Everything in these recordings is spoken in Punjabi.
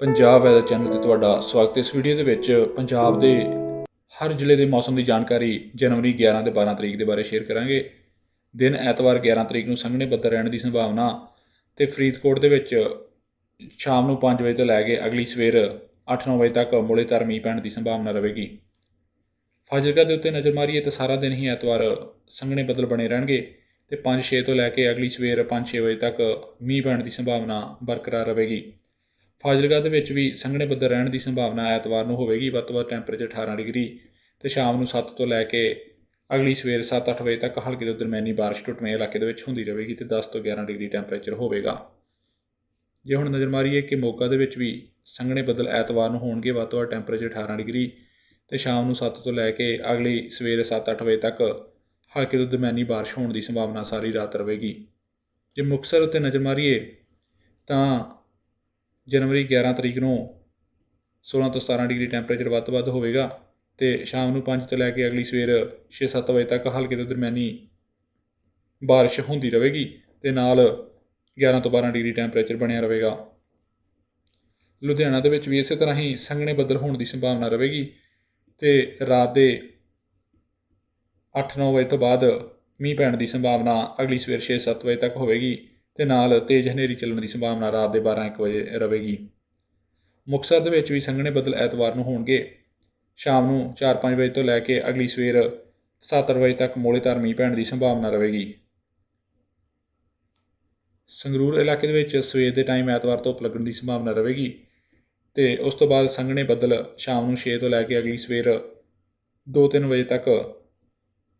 ਪੰਜਾਬ ਵੈਦਰ ਚੈਨਲ ਤੇ ਤੁਹਾਡਾ ਸਵਾਗਤ ਹੈ। ਇਸ ਵੀਡੀਓ ਦੇ ਵਿੱਚ ਪੰਜਾਬ ਦੇ ਹਰ ਜ਼ਿਲ੍ਹੇ ਦੇ ਮੌਸਮ ਦੀ ਜਾਣਕਾਰੀ ਜਨਵਰੀ 11 ਤੇ 12 ਤਰੀਕ ਦੇ ਬਾਰੇ ਸ਼ੇਅਰ ਕਰਾਂਗੇ। ਦਿਨ ਐਤਵਾਰ 11 ਤਰੀਕ ਨੂੰ ਸੰਘਣੇ ਬੱਦਲ ਰਹਿਣ ਦੀ ਸੰਭਾਵਨਾ ਤੇ ਫਰੀਦਕੋਟ ਦੇ ਵਿੱਚ ਸ਼ਾਮ ਨੂੰ 5 ਵਜੇ ਤੋਂ ਲੈ ਕੇ ਅਗਲੀ ਸਵੇਰ 8-9 ਵਜੇ ਤੱਕ ਮੂਲੇਧਾਰ ਮੀਂਹ ਪੈਣ ਦੀ ਸੰਭਾਵਨਾ ਰਹੇਗੀ। ਫਾਜ਼ਿਲਕਾ ਦੇ ਉੱਤੇ ਨਜ਼ਰ ਮਾਰੀਏ ਤਾਂ ਸਾਰਾ ਦਿਨ ਹੀ ਐਤਵਾਰ ਸੰਘਣੇ ਬੱਦਲ ਬਣੇ ਰਹਿਣਗੇ ਤੇ 5-6 ਤੋਂ ਲੈ ਕੇ ਅਗਲੀ ਸਵੇਰ 5-6 ਵਜੇ ਤੱਕ ਮੀਂਹ ਪੈਣ ਦੀ ਸੰਭਾਵਨਾ ਬਰਕਰਾਰ ਰਹੇਗੀ। ਫਾਜ਼ਿਲਕਾ ਦੇ ਵਿੱਚ ਵੀ ਸੰਘਣੇ ਬੱਦਲ ਰਹਿਣ ਦੀ ਸੰਭਾਵਨਾ ਐਤਵਾਰ ਨੂੰ ਹੋਵੇਗੀ, ਵੱਧ ਤੋਂ ਵੱਧ ਟੈਂਪਰੇਚਰ 18 ਡਿਗਰੀ ਤੇ ਸ਼ਾਮ ਨੂੰ 7 ਤੋਂ ਲੈ ਕੇ ਅਗਲੀ ਸਵੇਰ 7-8 ਵਜੇ ਤੱਕ ਹਲਕੀ ਤੋਂ ਦਰਮਿਆਨੀ ਬਾਰਿਸ਼ ਟੁੱਟਵੇਂ ਇਲਾਕੇ ਦੇ ਵਿੱਚ ਹੁੰਦੀ ਰਹੇਗੀ ਤੇ 10 ਤੋਂ 11 ਡਿਗਰੀ ਟੈਂਪਰੇਚਰ ਹੋਵੇਗਾ। ਜੇ ਹੁਣ ਨਜ਼ਰ ਮਾਰੀਏ ਕਿ ਮੋਗਾ ਦੇ ਵਿੱਚ ਵੀ ਸੰਘਣੇ ਬੱਦਲ ਐਤਵਾਰ ਨੂੰ ਹੋਣਗੇ, ਵੱਧ ਤੋਂ ਵੱਧ ਟੈਂਪਰੇਚਰ 18 ਡਿਗਰੀ ਤੇ ਸ਼ਾਮ ਨੂੰ 7 ਤੋਂ ਲੈ ਕੇ ਅਗਲੀ ਸਵੇਰ 7-8 ਵਜੇ ਤੱਕ ਹਲਕੀ ਤੋਂ ਦਰਮਿਆਨੀ ਬਾਰਿਸ਼ ਹੋਣ ਦੀ ਸੰਭਾਵਨਾ ਸਾਰੀ ਰਾਤ ਰਹੇਗੀ ਜੇ ਮੁਕਤਸਰ ਉੱਤੇ ਨਜ਼ਰ ਮਾਰੀਏ ਤਾਂ ਜਨਵਰੀ 11 ਤਰੀਕ ਨੂੰ 16 ਤੋਂ 17 ਡਿਗਰੀ ਟੈਂਪਰੇਚਰ ਵੱਧ ਤੋਂ ਵੱਧ ਹੋਵੇਗਾ ਤੇ ਸ਼ਾਮ ਨੂੰ 5 ਤੋਂ ਲੈ ਕੇ ਅਗਲੀ ਸਵੇਰ 6-7 ਵਜੇ ਤੱਕ ਹਲਕੇ ਤੋਂ ਦਰਮਿਆਨੀ ਬਾਰਿਸ਼ ਹੁੰਦੀ ਰਹੇਗੀ ਤੇ ਨਾਲ 11 ਤੋਂ 12 ਡਿਗਰੀ ਟੈਂਪਰੇਚਰ ਬਣਿਆ ਰਹੇਗਾ। ਲੁਧਿਆਣਾ ਦੇ ਵਿੱਚ ਵੀ ਇਸੇ ਤਰ੍ਹਾਂ ਹੀ ਸੰਘਣੇ ਬੱਦਲ ਹੋਣ ਦੀ ਸੰਭਾਵਨਾ ਰਹੇਗੀ ਤੇ ਰਾਤ ਦੇ 8-9 ਵਜੇ ਤੋਂ ਬਾਅਦ ਮੀਂਹ ਪੈਣ ਦੀ ਸੰਭਾਵਨਾ ਅਗਲੀ ਸਵੇਰ 6-7 ਵਜੇ ਤੱਕ ਹੋਵੇਗੀ। ਤੇ ਨਾਲ ਤੇਜ਼ ਹਨੇਰੀ ਚੱਲਣ ਦੀ ਸੰਭਾਵਨਾ ਰਾਤ ਦੇ 12-1 ਵਜੇ ਰਹੇਗੀ। ਮੁਕਤਸਰ ਦੇ ਵਿੱਚ ਵੀ ਸੰਘਣੇ ਬੱਦਲ ਐਤਵਾਰ ਨੂੰ ਹੋਣਗੇ। ਸ਼ਾਮ ਨੂੰ 4-5 ਵਜੇ ਤੋਂ ਲੈ ਕੇ ਅਗਲੀ ਸਵੇਰ 7 ਵਜੇ ਤੱਕ ਮੋੜੇਦਾਰ ਮੀਂਹ ਪੈਣ ਦੀ ਸੰਭਾਵਨਾ ਰਹੇਗੀ। ਸੰਗਰੂਰ ਇਲਾਕੇ ਦੇ ਵਿੱਚ ਸਵੇਰ ਦੇ ਟਾਈਮ ਐਤਵਾਰ ਧੁੱਪ ਲੱਗਣ ਦੀ ਸੰਭਾਵਨਾ ਰਹੇਗੀ ਤੇ ਉਸ ਤੋਂ ਬਾਅਦ ਸੰਘਣੇ ਬੱਦਲ ਸ਼ਾਮ ਨੂੰ 6 ਤੋਂ ਲੈ ਕੇ ਅਗਲੀ ਸਵੇਰ 2-3 ਵਜੇ ਤੱਕ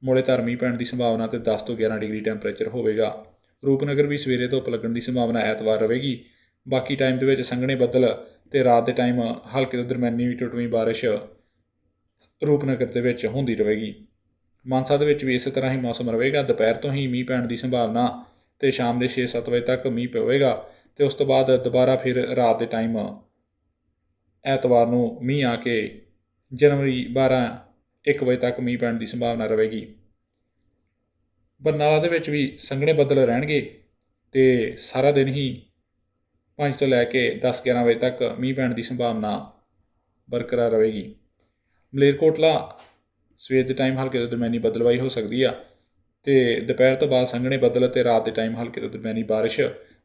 ਮੋੜੇਦਾਰ ਮੀਂਹ ਪੈਣ ਦੀ ਸੰਭਾਵਨਾ ਤੇ 10 ਤੋਂ 11 ਡਿਗਰੀ ਟੈਂਪਰੇਚਰ ਹੋਵੇਗਾ। ਰੂਪਨਗਰ ਵੀ ਸਵੇਰੇ ਧੁੱਪ ਲੱਗਣ ਦੀ ਸੰਭਾਵਨਾ ਐਤਵਾਰ ਰਹੇਗੀ। ਬਾਕੀ ਟਾਈਮ ਦੇ ਵਿੱਚ ਸੰਘਣੇ ਬੱਦਲ ਤੇ ਰਾਤ ਦੇ ਟਾਈਮ ਹਲਕੇ ਤੋਂ ਦਰਮਿਆਨੀ ਵੀ ਟੁੱਟਵੀਂ ਬਾਰਿਸ਼ ਰੂਪਨਗਰ ਦੇ ਵਿੱਚ ਹੁੰਦੀ ਰਹੇਗੀ। ਮਾਨਸਾ ਦੇ ਵਿੱਚ ਵੀ ਇਸੇ ਤਰ੍ਹਾਂ ਹੀ ਮੌਸਮ ਰਹੇਗਾ। ਦੁਪਹਿਰ ਤੋਂ ਹੀ ਮੀਂਹ ਪੈਣ ਦੀ ਸੰਭਾਵਨਾ ਤੇ ਸ਼ਾਮ ਦੇ 6-7 ਵਜੇ ਤੱਕ ਮੀਂਹ ਪਵੇਗਾ ਤੇ ਉਸ ਤੋਂ ਬਾਅਦ ਦੁਬਾਰਾ ਫਿਰ ਰਾਤ ਦੇ ਟਾਈਮ ਐਤਵਾਰ ਨੂੰ ਮੀਂਹ ਆ ਕੇ ਜਨਵਰੀ 12 1 ਵਜੇ ਤੱਕ ਮੀਂਹ ਪੈਣ ਦੀ ਸੰਭਾਵਨਾ ਰਹੇਗੀ। ਬਰਨਾਲਾ ਦੇ ਵਿੱਚ ਵੀ ਸੰਘਣੇ ਬੱਦਲ ਰਹਿਣਗੇ ਤੇ ਸਾਰਾ ਦਿਨ ਹੀ 5 ਤੋਂ ਲੈ ਕੇ 10-11 ਵਜੇ ਤੱਕ ਮੀਂਹ ਪੈਣ ਦੀ ਸੰਭਾਵਨਾ ਬਰਕਰਾਰ ਰਹੇਗੀ। ਮਲੇਰਕੋਟਲਾ, ਸਵੇਰ ਦੇ ਟਾਈਮ ਹਲਕੇ ਤੋਂ ਦਰਮਿਆਨੀ ਬਦਲਵਾਈ ਹੋ ਸਕਦੀ ਆ ਤੇ ਦੁਪਹਿਰ ਤੋਂ ਬਾਅਦ ਸੰਘਣੇ ਬੱਦਲ ਤੇ ਰਾਤ ਦੇ ਟਾਈਮ ਹਲਕੇ ਤੋਂ ਦਰਮਿਆਨੀ ਬਾਰਿਸ਼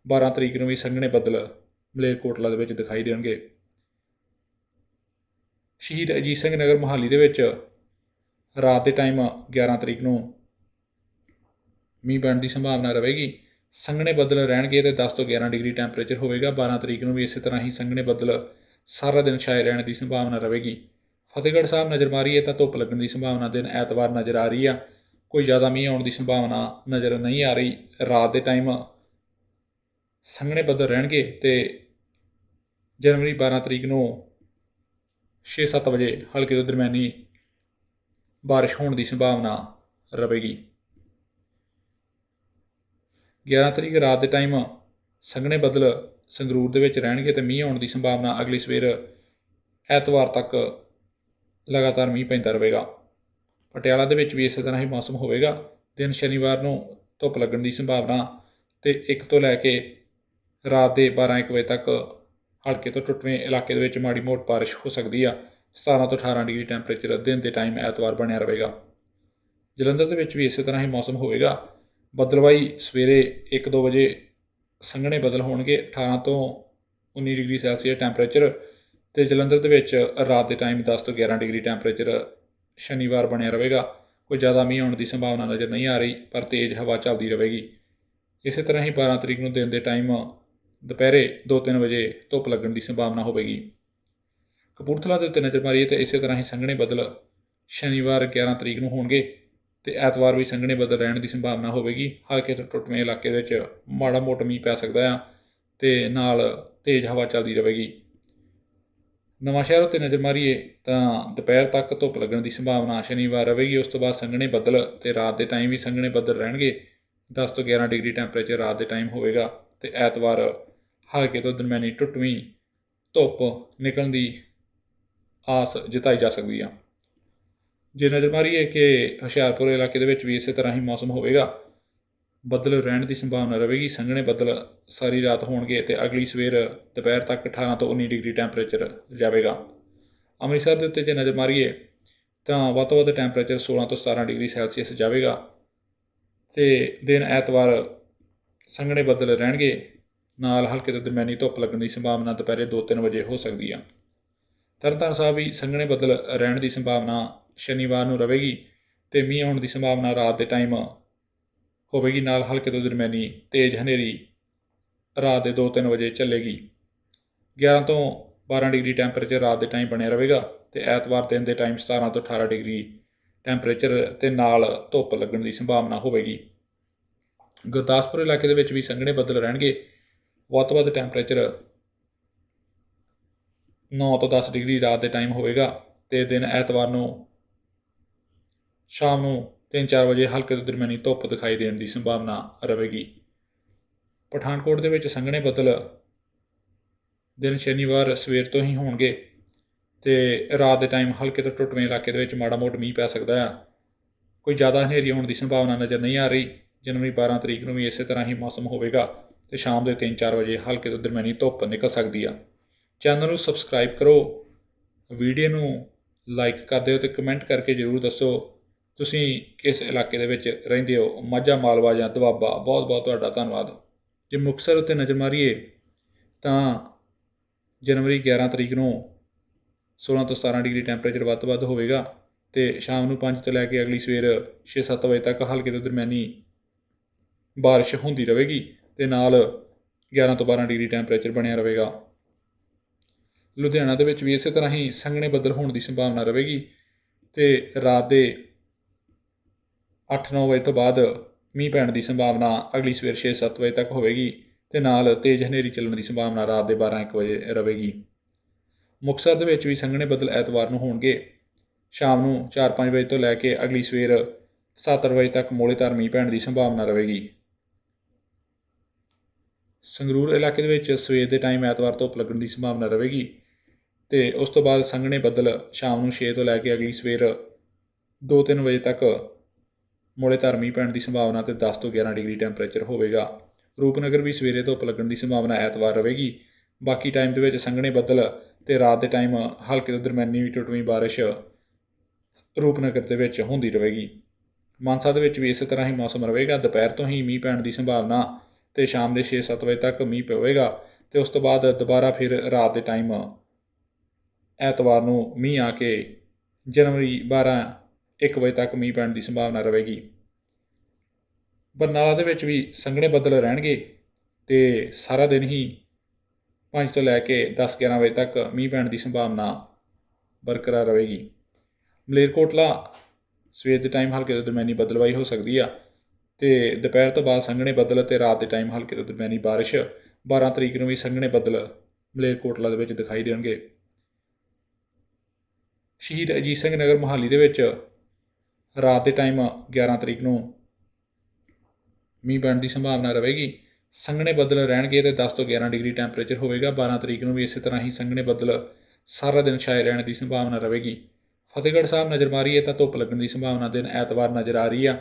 12 ਤਰੀਕ ਨੂੰ ਵੀ ਸੰਘਣੇ ਬੱਦਲ ਮਲੇਰਕੋਟਲਾ ਦੇ ਵਿੱਚ ਦਿਖਾਈ ਦੇਣਗੇ। ਸ਼ਹੀਦ ਅਜੀਤ ਸਿੰਘ ਨਗਰ ਮੋਹਾਲੀ ਦੇ ਵਿੱਚ ਰਾਤ ਦੇ ਟਾਈਮ 11 ਤਰੀਕ ਨੂੰ ਮੀਂਹ ਪੈਣ ਦੀ ਸੰਭਾਵਨਾ ਰਹੇਗੀ। ਸੰਘਣੇ ਬੱਦਲ ਰਹਿਣਗੇ ਤੇ 10 ਤੋਂ 11 ਡਿਗਰੀ ਟੈਂਪਰੇਚਰ ਹੋਵੇਗਾ। 12 ਤਰੀਕ ਨੂੰ ਵੀ ਇਸੇ ਤਰ੍ਹਾਂ ਹੀ ਸੰਘਣੇ ਬੱਦਲ ਸਾਰਾ ਦਿਨ ਛਾਏ ਰਹਿਣ ਦੀ ਸੰਭਾਵਨਾ ਰਹੇਗੀ। ਫਤਿਹਗੜ੍ਹ ਸਾਹਿਬ ਨਜ਼ਰ ਮਾਰੀਏ ਤਾਂ ਧੁੱਪ ਲੱਗਣ ਦੀ ਸੰਭਾਵਨਾ ਦਿਨ ਐਤਵਾਰ ਨਜ਼ਰ ਆ ਰਹੀ ਆ। ਕੋਈ ਜ਼ਿਆਦਾ ਮੀਂਹ ਆਉਣ ਦੀ ਸੰਭਾਵਨਾ ਨਜ਼ਰ ਨਹੀਂ ਆ ਰਹੀ। ਰਾਤ ਦੇ ਟਾਈਮ ਸੰਘਣੇ ਬੱਦਲ ਰਹਿਣਗੇ ਤੇ ਜਨਵਰੀ 12 ਤਰੀਕ ਨੂੰ 6-7 ਵਜੇ ਹਲਕੇ ਤੋਂ ਦਰਮਿਆਨੀ ਬਾਰਿਸ਼ ਹੋਣ ਦੀ ਸੰਭਾਵਨਾ ਰਹੇਗੀ। 11 ਤਰੀਕ ਰਾਤ ਦੇ ਟਾਈਮ ਸੰਘਣੇ ਬੱਦਲ ਸੰਗਰੂਰ ਦੇ ਵਿੱਚ ਰਹਿਣਗੇ ਤੇ ਮੀਂਹ ਆਉਣ ਦੀ ਸੰਭਾਵਨਾ ਅਗਲੀ ਸਵੇਰ ਐਤਵਾਰ ਤੱਕ ਲਗਾਤਾਰ ਮੀਂਹ ਪੈਂਦਾ ਰਹੇਗਾ। ਪਟਿਆਲਾ ਦੇ ਵਿੱਚ ਵੀ ਇਸੇ ਤਰ੍ਹਾਂ ਹੀ ਮੌਸਮ ਹੋਵੇਗਾ। ਦਿਨ ਸ਼ਨੀਵਾਰ ਨੂੰ ਧੁੱਪ ਲੱਗਣ ਦੀ ਸੰਭਾਵਨਾ ਤੇ 1 ਤੋਂ ਲੈ ਕੇ ਰਾਤ ਦੇ 12-1 ਵਜੇ ਤੱਕ ਹਲਕੇ ਤੋਂ ਟੁੱਟਵੇਂ ਇਲਾਕੇ ਦੇ ਵਿੱਚ ਮਾੜੀ ਮੋਟ ਬਾਰਿਸ਼ ਹੋ ਸਕਦੀ ਆ। 17 ਤੋਂ 18 ਡਿਗਰੀ ਟੈਂਪਰੇਚਰ ਦਿਨ ਦੇ ਟਾਈਮ ਐਤਵਾਰ ਬਣਿਆ ਰਹੇਗਾ। ਜਲੰਧਰ ਦੇ ਵਿੱਚ ਵੀ ਇਸੇ ਤਰ੍ਹਾਂ ਹੀ ਮੌਸਮ ਹੋਵੇਗਾ। ਬੱਦਲਵਾਈ ਸਵੇਰੇ 1-2 ਵਜੇ ਸੰਘਣੇ ਬੱਦਲ ਹੋਣਗੇ 18 ਤੋਂ 19 ਡਿਗਰੀ ਸੈਲਸੀਅਸ ਟੈਂਪਰੇਚਰ ਤੇ ਜਲੰਧਰ ਦੇ ਵਿੱਚ ਰਾਤ ਦੇ ਟਾਈਮ 10 ਤੋਂ 11 ਡਿਗਰੀ ਟੈਂਪਰੇਚਰ ਸ਼ਨੀਵਾਰ ਬਣਿਆ ਰਹੇਗਾ। ਕੋਈ ਜ਼ਿਆਦਾ ਮੀਂਹ ਆਉਣ ਦੀ ਸੰਭਾਵਨਾ ਨਜ਼ਰ ਨਹੀਂ ਆ ਰਹੀ, ਪਰ ਤੇਜ਼ ਹਵਾ ਚੱਲਦੀ ਰਹੇਗੀ। ਇਸੇ ਤਰ੍ਹਾਂ ਹੀ 12 ਤਰੀਕ ਨੂੰ ਦਿਨ ਦੇ ਟਾਈਮ ਦੁਪਹਿਰੇ 2-3 ਵਜੇ ਧੁੱਪ ਲੱਗਣ ਦੀ ਸੰਭਾਵਨਾ ਹੋਵੇਗੀ। ਕਪੂਰਥਲਾ ਦੇ ਉੱਤੇ ਨਜ਼ਰ ਮਾਰੀਏ ਤੇ ਇਸੇ ਤਰ੍ਹਾਂ ਹੀ ਸੰਘਣੇ ਬੱਦਲ ਸ਼ਨੀਵਾਰ 11 ਤਰੀਕ ਨੂੰ ਹੋਣਗੇ। ਤੇ ਐਤਵਾਰ ਵੀ ਸੰਘਣੇ ਬੱਦਲ ਰਹਿਣ ਦੀ ਸੰਭਾਵਨਾ ਹੋਵੇਗੀ। ਹਲਕੇ ਤੋਂ ਟੁੱਟਵੇਂ ਇਲਾਕੇ ਦੇ ਵਿੱਚ ਮਾੜਾ ਮੋਟਾ ਮੀਂਹ ਪੈ ਸਕਦਾ ਆ ਤੇ ਨਾਲ ਤੇਜ਼ ਹਵਾ ਚੱਲਦੀ ਰਹੇਗੀ। ਨਵਾਂ ਸ਼ਹਿਰ ਉੱਤੇ ਨਜ਼ਰ ਮਾਰੀਏ ਤਾਂ ਦੁਪਹਿਰ ਤੱਕ ਧੁੱਪ ਲੱਗਣ ਦੀ ਸੰਭਾਵਨਾ ਸ਼ਨੀਵਾਰ ਰਹੇਗੀ। ਉਸ ਤੋਂ ਬਾਅਦ ਸੰਘਣੇ ਬੱਦਲ ਤੇ ਰਾਤ ਦੇ ਟਾਈਮ ਵੀ ਸੰਘਣੇ ਬੱਦਲ ਰਹਿਣਗੇ। 10 ਤੋਂ 11 ਡਿਗਰੀ ਟੈਂਪਰੇਚਰ ਰਾਤ ਦੇ ਟਾਈਮ ਹੋਵੇਗਾ ਤੇ ਐਤਵਾਰ ਹਲਕੇ ਤੋਂ ਦਰਮਿਆਨੀ ਟੁੱਟਵੀਂ ਧੁੱਪ ਨਿਕਲਣ ਦੀ ਆਸ ਜਤਾਈ ਜਾ ਸਕਦੀ ਆ। ਜੇ ਨਜ਼ਰ ਮਾਰੀਏ ਕਿ ਹੁਸ਼ਿਆਰਪੁਰ ਇਲਾਕੇ ਦੇ ਵਿੱਚ ਵੀ ਇਸੇ ਤਰ੍ਹਾਂ ਹੀ ਮੌਸਮ ਹੋਵੇਗਾ, ਬੱਦਲ ਰਹਿਣ ਦੀ ਸੰਭਾਵਨਾ ਰਹੇਗੀ, ਸੰਘਣੇ ਬੱਦਲ ਸਾਰੀ ਰਾਤ ਹੋਣਗੇ ਤੇ ਅਗਲੀ ਸਵੇਰ ਦੁਪਹਿਰ ਤੱਕ 18 ਤੋਂ 19 ਡਿਗਰੀ ਟੈਂਪਰੇਚਰ ਜਾਵੇਗਾ। ਅੰਮ੍ਰਿਤਸਰ ਦੇ ਉੱਤੇ ਜੇ ਨਜ਼ਰ ਮਾਰੀਏ ਤਾਂ ਵੱਧ ਤੋਂ ਵੱਧ ਟੈਂਪਰੇਚਰ 16 ਤੋਂ 17 ਡਿਗਰੀ ਸੈਲਸੀਅਸ ਜਾਵੇਗਾ ਤੇ ਦਿਨ ਐਤਵਾਰ ਸੰਘਣੇ ਬੱਦਲ ਰਹਿਣਗੇ, ਨਾਲ ਹਲਕੇ ਤੋਂ ਦਰਮਿਆਨੀ ਧੁੱਪ ਲੱਗਣ ਦੀ ਸੰਭਾਵਨਾ ਦੁਪਹਿਰੇ 2-3 ਵਜੇ ਹੋ ਸਕਦੀ ਆ। ਤਰਨਤਾਰਨ ਸਾਹਿਬ ਵੀ ਸੰਘਣੇ ਬੱਦਲ ਰਹਿਣ ਦੀ ਸੰਭਾਵਨਾ ਸ਼ਨੀਵਾਰ ਨੂੰ ਰਹੇਗੀ ਤੇ ਮੀਂਹ ਆਉਣ ਦੀ ਸੰਭਾਵਨਾ ਰਾਤ ਦੇ ਟਾਈਮ ਹੋਵੇਗੀ। ਨਾਲ ਹਲਕੇ ਤੋਂ ਦਰਮਿਆਨੀ ਤੇਜ਼ ਹਨੇਰੀ ਰਾਤ ਦੇ 2-3 ਵਜੇ ਚੱਲੇਗੀ। 11 ਤੋਂ 12 ਡਿਗਰੀ ਟੈਂਪਰੇਚਰ ਰਾਤ ਦੇ ਟਾਈਮ ਬਣਿਆ ਰਹੇਗਾ ਤੇ ਐਤਵਾਰ ਦਿਨ ਦੇ ਟਾਈਮ 17 ਤੋਂ 18 ਡਿਗਰੀ ਟੈਂਪਰੇਚਰ ਤੇ ਨਾਲ ਧੁੱਪ ਲੱਗਣ ਦੀ ਸੰਭਾਵਨਾ ਹੋਵੇਗੀ। ਗੁਰਦਾਸਪੁਰ ਇਲਾਕੇ ਦੇ ਵਿੱਚ ਵੀ ਸੰਘਣੇ ਬੱਦਲ ਰਹਿਣਗੇ। ਵੱਧ ਤੋਂ ਵੱਧ ਟੈਂਪਰੇਚਰ 9 ਤੋਂ 10 ਡਿਗਰੀ ਰਾਤ ਦੇ ਟਾਈਮ ਹੋਵੇਗਾ ਤੇ ਦਿਨ ਐਤਵਾਰ ਨੂੰ ਸ਼ਾਮ ਨੂੰ 3-4 ਵਜੇ ਹਲਕੇ ਤੋਂ ਦਰਮਿਆਨੀ ਧੁੱਪ ਦਿਖਾਈ ਦੇਣ ਦੀ ਸੰਭਾਵਨਾ ਰਹੇਗੀ। ਪਠਾਨਕੋਟ ਦੇ ਵਿੱਚ ਸੰਘਣੇ ਬੱਦਲ ਦਿਨ ਸ਼ਨੀਵਾਰ ਸਵੇਰ ਤੋਂ ਹੀ ਹੋਣਗੇ ਤੇ ਰਾਤ ਦੇ ਟਾਈਮ ਹਲਕੇ ਤੋਂ ਟੁੱਟਵੇਂ ਇਲਾਕੇ ਦੇ ਵਿੱਚ ਮਾੜਾ ਮੋਟ ਮੀਂਹ ਪੈ ਸਕਦਾ ਆ। ਕੋਈ ਜ਼ਿਆਦਾ ਹਨੇਰੀ ਹੋਣ ਦੀ ਸੰਭਾਵਨਾ ਨਜ਼ਰ ਨਹੀਂ ਆ ਰਹੀ। ਜਨਵਰੀ 12 ਤਰੀਕ ਨੂੰ ਵੀ ਇਸੇ ਤਰ੍ਹਾਂ ਹੀ ਮੌਸਮ ਹੋਵੇਗਾ ਤੇ ਸ਼ਾਮ ਦੇ 3-4 ਵਜੇ ਹਲਕੇ ਤੋਂ ਦਰਮਿਆਨੀ ਧੁੱਪ ਨਿਕਲ ਸਕਦੀ ਆ। ਚੈਨਲ ਨੂੰ ਸਬਸਕ੍ਰਾਈਬ ਕਰੋ। ਵੀਡੀਓ ਨੂੰ ਲਾਈਕ ਕਰ ਦਿਓ ਤੇ ਕਮੈਂਟ ਕਰਕੇ ਜਰੂਰ ਦੱਸੋ ਤੁਸੀਂ ਕਿਸ ਇਲਾਕੇ ਦੇ ਵਿੱਚ ਰਹਿੰਦੇ ਹੋ? ਮਾਝਾ, ਮਾਲਵਾ ਜਾਂ ਦੁਆਬਾ? ਬਹੁਤ ਬਹੁਤ ਤੁਹਾਡਾ ਧੰਨਵਾਦ। ਜੇ ਮੁਕਤਸਰ ਉੱਤੇ ਨਜ਼ਰ ਮਾਰੀਏ, ਤਾਂ ਜਨਵਰੀ 11 ਤਰੀਕ ਨੂੰ 16 ਤੋਂ 17 ਡਿਗਰੀ ਟੈਂਪਰੇਚਰ ਵੱਧ ਤੋਂ ਵੱਧ ਹੋਵੇਗਾ ਤੇ ਸ਼ਾਮ ਨੂੰ 5 ਤੋਂ ਲੈ ਕੇ ਅਗਲੀ ਸਵੇਰ 6-7 ਵਜੇ ਤੱਕ ਹਲਕੇ ਤੋਂ ਦਰਮਿਆਨੀ ਬਾਰਿਸ਼ ਹੁੰਦੀ ਰਹੇਗੀ ਤੇ ਨਾਲ 11 ਤੋਂ 12 ਡਿਗਰੀ ਟੈਂਪਰੇਚਰ ਬਣਿਆ ਰਹੇਗਾ। ਲੁਧਿਆਣਾ ਦੇ ਵਿੱਚ ਵੀ ਇਸੇ ਤਰ੍ਹਾਂ ਹੀ ਸੰਘਣੇ ਬੱਦਲ ਹੋਣ ਦੀ ਸੰਭਾਵਨਾ ਰਹੇਗੀ ਤੇ ਰਾਤ ਦੇ 8-9 ਵਜੇ ਤੋਂ ਬਾਅਦ ਮੀਂਹ ਪੈਣ ਦੀ ਸੰਭਾਵਨਾ ਅਗਲੀ ਸਵੇਰ 6-7 ਵਜੇ ਤੱਕ ਹੋਵੇਗੀ ਤੇ ਨਾਲ ਤੇਜ਼ ਹਨੇਰੀ ਚੱਲਣ ਦੀ ਸੰਭਾਵਨਾ ਰਾਤ ਦੇ 12-1 ਵਜੇ ਰਹੇਗੀ। ਮੁਕਤਸਰ ਦੇ ਵਿੱਚ ਵੀ ਸੰਘਣੇ ਬੱਦਲ ਐਤਵਾਰ ਨੂੰ ਹੋਣਗੇ। ਸ਼ਾਮ ਨੂੰ 4-5 ਵਜੇ ਤੋਂ ਲੈ ਕੇ ਅਗਲੀ ਸਵੇਰ 7 ਵਜੇ ਤੱਕ ਮੋੜੇਦਾਰ ਮੀਂਹ ਪੈਣ ਦੀ ਸੰਭਾਵਨਾ ਰਹੇਗੀ। ਸੰਗਰੂਰ ਇਲਾਕੇ ਦੇ ਵਿੱਚ ਸਵੇਰ ਦੇ ਟਾਈਮ ਐਤਵਾਰ ਧੁੱਪ ਲੱਗਣ ਦੀ ਸੰਭਾਵਨਾ ਰਹੇਗੀ ਤੇ ਉਸ ਤੋਂ ਬਾਅਦ ਸੰਘਣੇ ਬੱਦਲ ਸ਼ਾਮ ਨੂੰ 6 ਤੋਂ ਲੈ ਕੇ ਅਗਲੀ ਸਵੇਰ 2-3 ਵਜੇ ਤੱਕ ਮੋੜੇ ਧਰਮੀ ਪੈਣ ਦੀ ਸੰਭਾਵਨਾ ਤੇ 10 ਤੋਂ 11 ਡਿਗਰੀ ਟੈਂਪਰੇਚਰ ਹੋਵੇਗਾ। ਰੂਪਨਗਰ ਵੀ ਸਵੇਰੇ ਧੁੱਪ ਲੱਗਣ ਦੀ ਸੰਭਾਵਨਾ ਐਤਵਾਰ ਰਹੇਗੀ। ਬਾਕੀ ਟਾਈਮ ਦੇ ਵਿੱਚ ਸੰਘਣੇ ਬੱਦਲ ਤੇ ਰਾਤ ਦੇ ਟਾਈਮ ਹਲਕੇ ਤੋਂ ਦਰਮਿਆਨੀ ਟੁੱਟਵੀਂ ਬਾਰਿਸ਼ ਰੂਪਨਗਰ ਦੇ ਵਿੱਚ ਹੁੰਦੀ ਰਹੇਗੀ। ਮਾਨਸਾ ਦੇ ਵਿੱਚ ਵੀ ਇਸੇ ਤਰ੍ਹਾਂ ਹੀ ਮੌਸਮ ਰਹੇਗਾ। ਦੁਪਹਿਰ ਤੋਂ ਹੀ ਮੀਂਹ ਪੈਣ ਦੀ ਸੰਭਾਵਨਾ ਤੇ ਸ਼ਾਮ ਦੇ 6-7 ਵਜੇ ਤੱਕ ਮੀਂਹ ਪਵੇਗਾ ਤੇ ਉਸ ਤੋਂ ਬਾਅਦ ਦੁਬਾਰਾ ਫਿਰ ਰਾਤ ਦੇ ਟਾਈਮ ਐਤਵਾਰ ਨੂੰ ਮੀਂਹ ਆ ਕੇ ਜਨਵਰੀ 12 1 ਵਜੇ ਤੱਕ ਮੀਂਹ ਪੈਣ ਦੀ ਸੰਭਾਵਨਾ ਰਹੇਗੀ। ਬਰਨਾਲਾ ਦੇ ਵਿੱਚ ਵੀ ਸੰਘਣੇ ਬੱਦਲ ਰਹਿਣਗੇ ਤੇ ਸਾਰਾ ਦਿਨ ਹੀ 5 ਤੋਂ ਲੈ ਕੇ 10-11 ਵਜੇ ਤੱਕ ਮੀਂਹ ਪੈਣ ਦੀ ਸੰਭਾਵਨਾ ਬਰਕਰਾਰ ਰਹੇਗੀ। ਮਲੇਰਕੋਟਲਾ ਸਵੇਰ ਦੇ ਟਾਈਮ ਹਲਕੇ ਤੋਂ ਦਰਮਿਆਨੀ ਬਦਲਵਾਈ ਹੋ ਸਕਦੀ ਆ ਤੇ ਦੁਪਹਿਰ ਤੋਂ ਬਾਅਦ ਸੰਘਣੇ ਬੱਦਲ ਤੇ ਰਾਤ ਦੇ ਟਾਈਮ ਹਲਕੇ ਤੋਂ ਦਰਮਿਆਨੀ ਬਾਰਿਸ਼ 12 ਤਰੀਕ ਨੂੰ ਵੀ ਸੰਘਣੇ ਬੱਦਲ ਮਲੇਰਕੋਟਲਾ ਦੇ ਵਿੱਚ ਦਿਖਾਈ ਦੇਣਗੇ। ਸ਼ਹੀਦ ਅਜੀਤ ਸਿੰਘ ਨਗਰ ਮੋਹਾਲੀ ਦੇ ਵਿੱਚ ਰਾਤ ਦੇ ਟਾਈਮ 11 ਤਰੀਕ ਨੂੰ ਮੀਂਹ ਪੈਣ ਦੀ ਸੰਭਾਵਨਾ ਰਹੇਗੀ। ਸੰਘਣੇ ਬੱਦਲ ਰਹਿਣਗੇ ਤੇ 10 ਤੋਂ 11 ਡਿਗਰੀ ਟੈਂਪਰੇਚਰ ਹੋਵੇਗਾ। 12 ਤਰੀਕ ਨੂੰ ਵੀ ਇਸੇ ਤਰ੍ਹਾਂ ਹੀ ਸੰਘਣੇ ਬੱਦਲ ਸਾਰਾ ਦਿਨ ਛਾਏ ਰਹਿਣ ਦੀ ਸੰਭਾਵਨਾ ਰਹੇਗੀ। ਫਤਿਹਗੜ੍ਹ ਸਾਹਿਬ ਨਜ਼ਰ ਮਾਰੀਏ ਤਾਂ ਧੁੱਪ ਲੱਗਣ ਦੀ ਸੰਭਾਵਨਾ ਦਿਨ ਐਤਵਾਰ ਨਜ਼ਰ ਆ ਰਹੀ ਆ।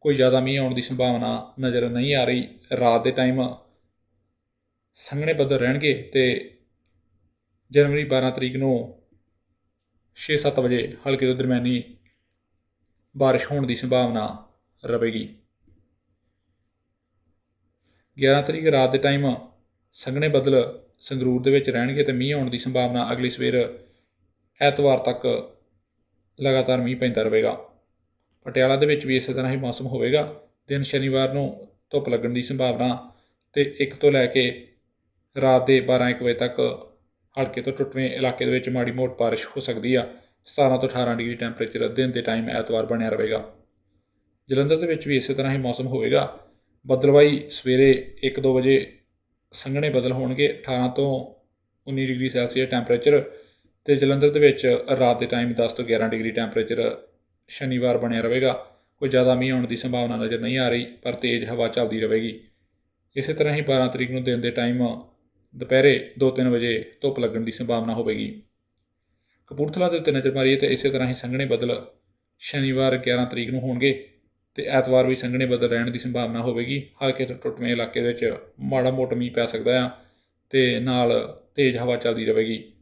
ਕੋਈ ਜ਼ਿਆਦਾ ਮੀਂਹ ਆਉਣ ਦੀ ਸੰਭਾਵਨਾ ਨਜ਼ਰ ਨਹੀਂ ਆ ਰਹੀ। ਰਾਤ ਦੇ ਟਾਈਮ ਸੰਘਣੇ ਬੱਦਲ ਰਹਿਣਗੇ ਤੇ ਜਨਵਰੀ 12 ਤਰੀਕ ਨੂੰ 6-7 ਵਜੇ ਹਲਕੇ ਤੋਂ ਦਰਮਿਆਨੀ ਬਾਰਿਸ਼ ਹੋਣ ਦੀ ਸੰਭਾਵਨਾ ਰਹੇਗੀ। 11 ਤਰੀਕ ਰਾਤ ਦੇ ਟਾਈਮ ਸੰਘਣੇ ਬੱਦਲ ਸੰਗਰੂਰ ਦੇ ਵਿੱਚ ਰਹਿਣਗੇ ਤੇ ਮੀਂਹ ਆਉਣ ਦੀ ਸੰਭਾਵਨਾ ਅਗਲੀ ਸਵੇਰ ਐਤਵਾਰ ਤੱਕ ਲਗਾਤਾਰ ਮੀਂਹ ਪੈਂਦਾ ਰਹੇਗਾ। ਪਟਿਆਲਾ ਦੇ ਵਿੱਚ ਵੀ ਇਸੇ ਤਰ੍ਹਾਂ ਹੀ ਮੌਸਮ ਹੋਵੇਗਾ। ਦਿਨ ਸ਼ਨੀਵਾਰ ਨੂੰ ਧੁੱਪ ਲੱਗਣ ਦੀ ਸੰਭਾਵਨਾ ਤੇ 1 ਤੋਂ ਲੈ ਕੇ ਰਾਤ ਦੇ 12-1 ਵਜੇ ਤੱਕ ਹਲਕੇ ਤੋਂ ਟੁੱਟਵੇਂ ਇਲਾਕੇ ਦੇ ਵਿੱਚ ਮਾੜੀ ਮੋਟ ਬਾਰਿਸ਼ ਹੋ ਸਕਦੀ ਆ। 17 ਤੋਂ 18 ਡਿਗਰੀ ਟੈਂਪਰੇਚਰ ਦਿਨ ਦੇ ਟਾਈਮ ਐਤਵਾਰ ਬਣਿਆ ਰਹੇਗਾ। ਜਲੰਧਰ ਦੇ ਵਿੱਚ ਵੀ ਇਸੇ ਤਰ੍ਹਾਂ ਹੀ ਮੌਸਮ ਹੋਵੇਗਾ। ਬਦਲਵਾਈ ਸਵੇਰੇ 1-2 ਵਜੇ ਸੰਘਣੇ ਬੱਦਲ ਹੋਣਗੇ 18 ਤੋਂ 19 ਡਿਗਰੀ ਸੈਲਸੀਅਸ ਟੈਂਪਰੇਚਰ ਤੇ ਜਲੰਧਰ ਦੇ ਵਿੱਚ ਰਾਤ ਦੇ ਟਾਈਮ 10 ਤੋਂ 11 ਡਿਗਰੀ ਟੈਂਪਰੇਚਰ ਸ਼ਨੀਵਾਰ ਬਣਿਆ ਰਹੇਗਾ। ਕੋਈ ਜ਼ਿਆਦਾ ਮੀਂਹ ਆਉਣ ਦੀ ਸੰਭਾਵਨਾ ਨਜ਼ਰ ਨਹੀਂ ਆ ਰਹੀ, ਪਰ ਤੇਜ਼ ਹਵਾ ਚੱਲਦੀ ਰਹੇਗੀ। ਇਸੇ ਤਰ੍ਹਾਂ ਹੀ 12 ਤਰੀਕ ਨੂੰ ਦਿਨ ਦੇ ਟਾਈਮ ਦੁਪਹਿਰੇ 2-3 ਵਜੇ ਧੁੱਪ ਲੱਗਣ ਦੀ ਸੰਭਾਵਨਾ ਹੋਵੇਗੀ। ਕਪੂਰਥਲਾ ਦੇ ਉੱਤੇ ਨਜ਼ਰ ਮਾਰੀਏ ਤਾਂ ਇਸੇ ਤਰ੍ਹਾਂ ਹੀ ਸੰਘਣੇ ਬੱਦਲ ਸ਼ਨੀਵਾਰ 11 ਤਰੀਕ ਨੂੰ ਹੋਣਗੇ ਤੇ ਐਤਵਾਰ ਵੀ ਸੰਘਣੇ ਬੱਦਲ ਰਹਿਣ ਦੀ ਸੰਭਾਵਨਾ ਹੋਵੇਗੀ। ਹਲਕੇ ਤੋਂ ਟੁੱਟਵੇਂ ਇਲਾਕੇ ਵਿੱਚ ਮਾੜਾ ਮੋਟਾ ਮੀਂਹ ਪੈ ਸਕਦਾ ਆ ਤੇ ਨਾਲ ਤੇਜ਼ ਹਵਾ ਚੱਲਦੀ ਰਹੇਗੀ।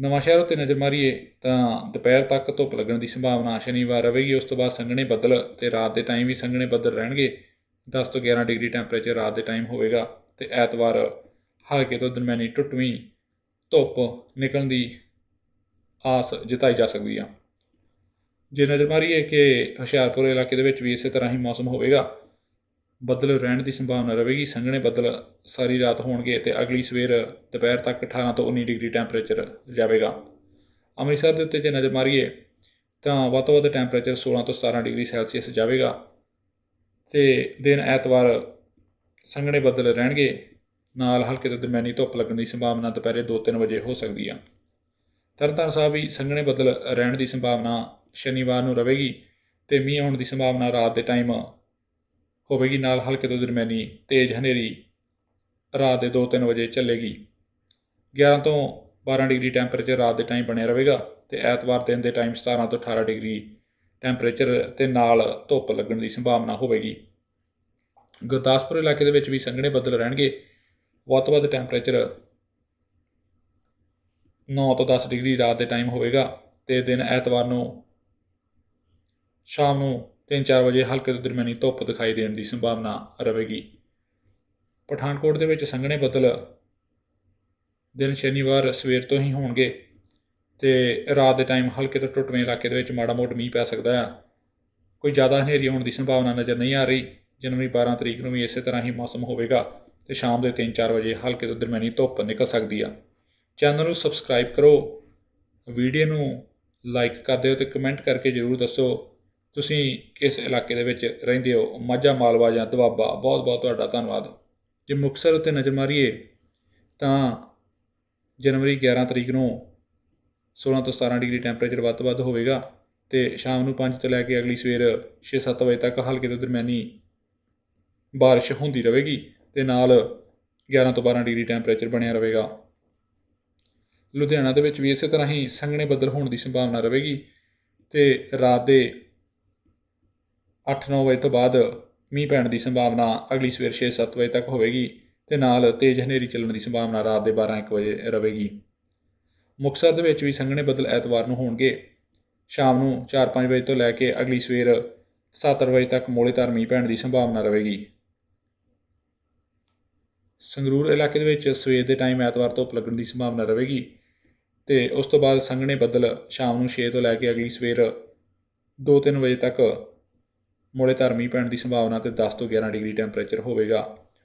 ਨਵਾਂ ਸ਼ਹਿਰ ਉੱਤੇ ਨਜ਼ਰ ਮਾਰੀਏ ਤਾਂ ਦੁਪਹਿਰ ਤੱਕ ਧੁੱਪ ਲੱਗਣ ਦੀ ਸੰਭਾਵਨਾ ਸ਼ਨੀਵਾਰ ਰਹੇਗੀ। ਉਸ ਤੋਂ ਬਾਅਦ ਸੰਘਣੇ ਬੱਦਲ ਤੇ ਰਾਤ ਦੇ ਟਾਈਮ ਵੀ ਸੰਘਣੇ ਬੱਦਲ ਰਹਿਣਗੇ। 10 ਤੋਂ 11 ਡਿਗਰੀ ਟੈਂਪਰੇਚਰ ਰਾਤ ਦੇ ਟਾਈਮ ਹੋਵੇਗਾ ਤੇ ਐਤਵਾਰ ਹਲਕੇ ਤੋਂ ਦਰਮਿਆਨੀ ਟੁੱਟਵੀਂ ਧੁੱਪ ਨਿਕਲਣ ਦੀ ਆਸ ਜਤਾਈ ਜਾ ਸਕਦੀ ਆ। ਜੇ ਨਜ਼ਰ ਮਾਰੀਏ ਕਿ ਹੁਸ਼ਿਆਰਪੁਰ ਇਲਾਕੇ ਦੇ ਵਿੱਚ ਵੀ ਇਸੇ ਤਰ੍ਹਾਂ ਹੀ ਮੌਸਮ ਹੋਵੇਗਾ, ਬੱਦਲ ਰਹਿਣ ਦੀ ਸੰਭਾਵਨਾ ਰਹੇਗੀ, ਸੰਘਣੇ ਬੱਦਲ ਸਾਰੀ ਰਾਤ ਹੋਣਗੇ ਤੇ ਅਗਲੀ ਸਵੇਰ ਦੁਪਹਿਰ ਤੱਕ 18 ਤੋਂ 19 ਡਿਗਰੀ ਟੈਂਪਰੇਚਰ ਜਾਵੇਗਾ। ਅੰਮ੍ਰਿਤਸਰ ਦੇ ਉੱਤੇ ਜੇ ਨਜ਼ਰ ਮਾਰੀਏ ਤਾਂ ਵੱਧ ਤੋਂ ਵੱਧ ਟੈਂਪਰੇਚਰ 16 ਤੋਂ 17 ਡਿਗਰੀ ਸੈਲਸੀਅਸ ਜਾਵੇਗਾ ਤੇ ਦਿਨ ਐਤਵਾਰ ਸੰਘਣੇ ਬੱਦਲ ਰਹਿਣਗੇ, ਨਾਲ ਹਲਕੇ ਤੋਂ ਦਰਮਿਆਨੀ ਧੁੱਪ ਲੱਗਣ ਦੀ ਸੰਭਾਵਨਾ ਦੁਪਹਿਰੇ 2-3 ਵਜੇ ਹੋ ਸਕਦੀ ਆ। ਤਰਨਤਾਰਨ ਸਾਹਿਬ ਵੀ ਸੰਘਣੇ ਬੱਦਲ ਰਹਿਣ ਦੀ ਸੰਭਾਵਨਾ ਸ਼ਨੀਵਾਰ ਨੂੰ ਰਹੇਗੀ ਤੇ ਮੀਂਹ ਆਉਣ ਦੀ ਸੰਭਾਵਨਾ ਰਾਤ ਦੇ ਟਾਈਮ ਹੋਵੇਗੀ। ਨਾਲ ਹਲਕੇ ਤੋਂ ਦਰਮਿਆਨੀ ਤੇਜ਼ ਹਨੇਰੀ ਰਾਤ ਦੇ 2-3 ਵਜੇ ਚੱਲੇਗੀ। 11 ਤੋਂ 12 ਡਿਗਰੀ ਟੈਂਪਰੇਚਰ ਰਾਤ ਦੇ ਟਾਈਮ ਬਣਿਆ ਰਹੇਗਾ ਤੇ ਐਤਵਾਰ ਦਿਨ ਦੇ ਟਾਈਮ 17 ਤੋਂ 18 ਡਿਗਰੀ ਟੈਂਪਰੇਚਰ ਤੇ ਨਾਲ ਧੁੱਪ ਲੱਗਣ ਦੀ ਸੰਭਾਵਨਾ ਹੋਵੇਗੀ। ਗੁਰਦਾਸਪੁਰ ਇਲਾਕੇ ਦੇ ਵਿੱਚ ਵੀ ਸੰਘਣੇ ਬੱਦਲ ਰਹਿਣਗੇ। ਵੱਧ ਤੋਂ ਵੱਧ ਟੈਂਪਰੇਚਰ 9 ਤੋਂ 10 ਡਿਗਰੀ ਰਾਤ ਦੇ ਟਾਈਮ ਹੋਵੇਗਾ ਤੇ ਦਿਨ ਐਤਵਾਰ ਨੂੰ ਸ਼ਾਮ ਨੂੰ 3-4 ਵਜੇ ਹਲਕੇ ਤੋਂ ਦਰਮਿਆਨੀ ਧੁੱਪ ਦਿਖਾਈ ਦੇਣ ਦੀ ਸੰਭਾਵਨਾ ਰਹੇਗੀ। ਪਠਾਨਕੋਟ ਦੇ ਵਿੱਚ ਸੰਘਣੇ ਬੱਦਲ ਦਿਨ ਸ਼ਨੀਵਾਰ ਸਵੇਰ ਤੋਂ ਹੀ ਹੋਣਗੇ ਤੇ ਰਾਤ ਦੇ ਟਾਈਮ ਹਲਕੇ ਤੋਂ ਟੁੱਟਵੇਂ ਇਲਾਕੇ ਦੇ ਵਿੱਚ ਮਾੜਾ ਮੋਟ ਮੀਂਹ ਪੈ ਸਕਦਾ ਆ। ਕੋਈ ਜ਼ਿਆਦਾ ਹਨੇਰੀ ਹੋਣ ਦੀ ਸੰਭਾਵਨਾ ਨਜ਼ਰ ਨਹੀਂ ਆ ਰਹੀ। ਜਨਵਰੀ 12 ਤਰੀਕ ਨੂੰ ਵੀ ਇਸੇ ਤਰ੍ਹਾਂ ਹੀ ਮੌਸਮ ਹੋਵੇਗਾ ਤੇ ਸ਼ਾਮ ਦੇ 3-4 ਵਜੇ ਹਲਕੇ ਤੋਂ ਦਰਮਿਆਨੀ ਧੁੱਪ ਨਿਕਲ ਸਕਦੀ ਆ। ਚੈਨਲ ਨੂੰ ਸਬਸਕ੍ਰਾਈਬ ਕਰੋ, ਵੀਡੀਓ ਨੂੰ ਲਾਈਕ ਕਰ ਦਿਓ ਤੇ ਕਮੈਂਟ ਕਰਕੇ ਜਰੂਰ ਦੱਸੋ, ਤੁਸੀਂ ਕਿਸ ਇਲਾਕੇ ਦੇ ਵਿੱਚ ਰਹਿੰਦੇ ਹੋ? ਮਾਝਾ, ਮਾਲਵਾ ਜਾਂ ਦੁਆਬਾ? ਬਹੁਤ ਬਹੁਤ ਤੁਹਾਡਾ ਧੰਨਵਾਦ। ਜੇ ਮੁਕਤਸਰ ਉੱਤੇ ਨਜ਼ਰ ਮਾਰੀਏ, ਤਾਂ ਜਨਵਰੀ 11 ਤਰੀਕ ਨੂੰ 16 ਤੋਂ 17 ਡਿਗਰੀ ਟੈਂਪਰੇਚਰ ਵੱਧ ਤੋਂ ਵੱਧ ਹੋਵੇਗਾ ਤੇ ਸ਼ਾਮ ਨੂੰ 5 ਤੋਂ ਲੈ ਕੇ ਅਗਲੀ ਸਵੇਰ 6-7 ਵਜੇ ਤੱਕ ਹਲਕੇ ਤੋਂ ਦਰਮਿਆਨੀ ਬਾਰਿਸ਼ ਹੁੰਦੀ ਰਹੇਗੀ ਤੇ ਨਾਲ 11 ਤੋਂ 12 ਡਿਗਰੀ ਟੈਂਪਰੇਚਰ ਬਣਿਆ ਰਹੇਗਾ। ਲੁਧਿਆਣਾ ਦੇ ਵਿੱਚ ਵੀ ਇਸੇ ਤਰ੍ਹਾਂ ਹੀ ਸੰਘਣੇ ਬੱਦਲ ਹੋਣ ਦੀ ਸੰਭਾਵਨਾ ਰਹੇਗੀ ਤੇ ਰਾਤ ਦੇ 8-9 ਵਜੇ ਤੋਂ ਬਾਅਦ ਮੀਂਹ ਪੈਣ ਦੀ ਸੰਭਾਵਨਾ ਅਗਲੀ ਸਵੇਰ 6-7 ਵਜੇ ਤੱਕ ਹੋਵੇਗੀ ਤੇ ਨਾਲ ਤੇਜ਼ ਹਨੇਰੀ ਚੱਲਣ ਦੀ ਸੰਭਾਵਨਾ ਰਾਤ ਦੇ 12-1 ਵਜੇ ਰਹੇਗੀ। ਮੁਕਤਸਰ ਦੇ ਵਿੱਚ ਵੀ ਸੰਘਣੇ ਬੱਦਲ ਐਤਵਾਰ ਨੂੰ ਹੋਣਗੇ। ਸ਼ਾਮ ਨੂੰ 4-5 ਵਜੇ ਤੋਂ ਲੈ ਕੇ ਅਗਲੀ ਸਵੇਰ 7 ਵਜੇ ਤੱਕ ਮੋੜੇਦਾਰ ਮੀਂਹ ਪੈਣ ਦੀ ਸੰਭਾਵਨਾ ਰਹੇਗੀ। ਸੰਗਰੂਰ ਇਲਾਕੇ ਦੇ ਵਿੱਚ ਸਵੇਰ ਦੇ ਟਾਈਮ ਐਤਵਾਰ ਧੁੱਪ ਲੱਗਣ ਦੀ ਸੰਭਾਵਨਾ ਰਹੇਗੀ। ਤੇ ਉਸ ਤੋਂ ਬਾਅਦ ਸੰਘਣੇ ਬੱਦਲ ਸ਼ਾਮ ਨੂੰ 6 ਤੋਂ ਲੈ ਕੇ ਅਗਲੀ ਸਵੇਰ 2-3 ਵਜੇ ਤੱਕ ਮੋੜੇ ਧਰਮੀ ਪੈਣ ਦੀ ਸੰਭਾਵਨਾ ਤੇ 10 ਤੋਂ 11 ਡਿਗਰੀ ਟੈਂਪਰੇਚਰ ਹੋਵੇਗਾ।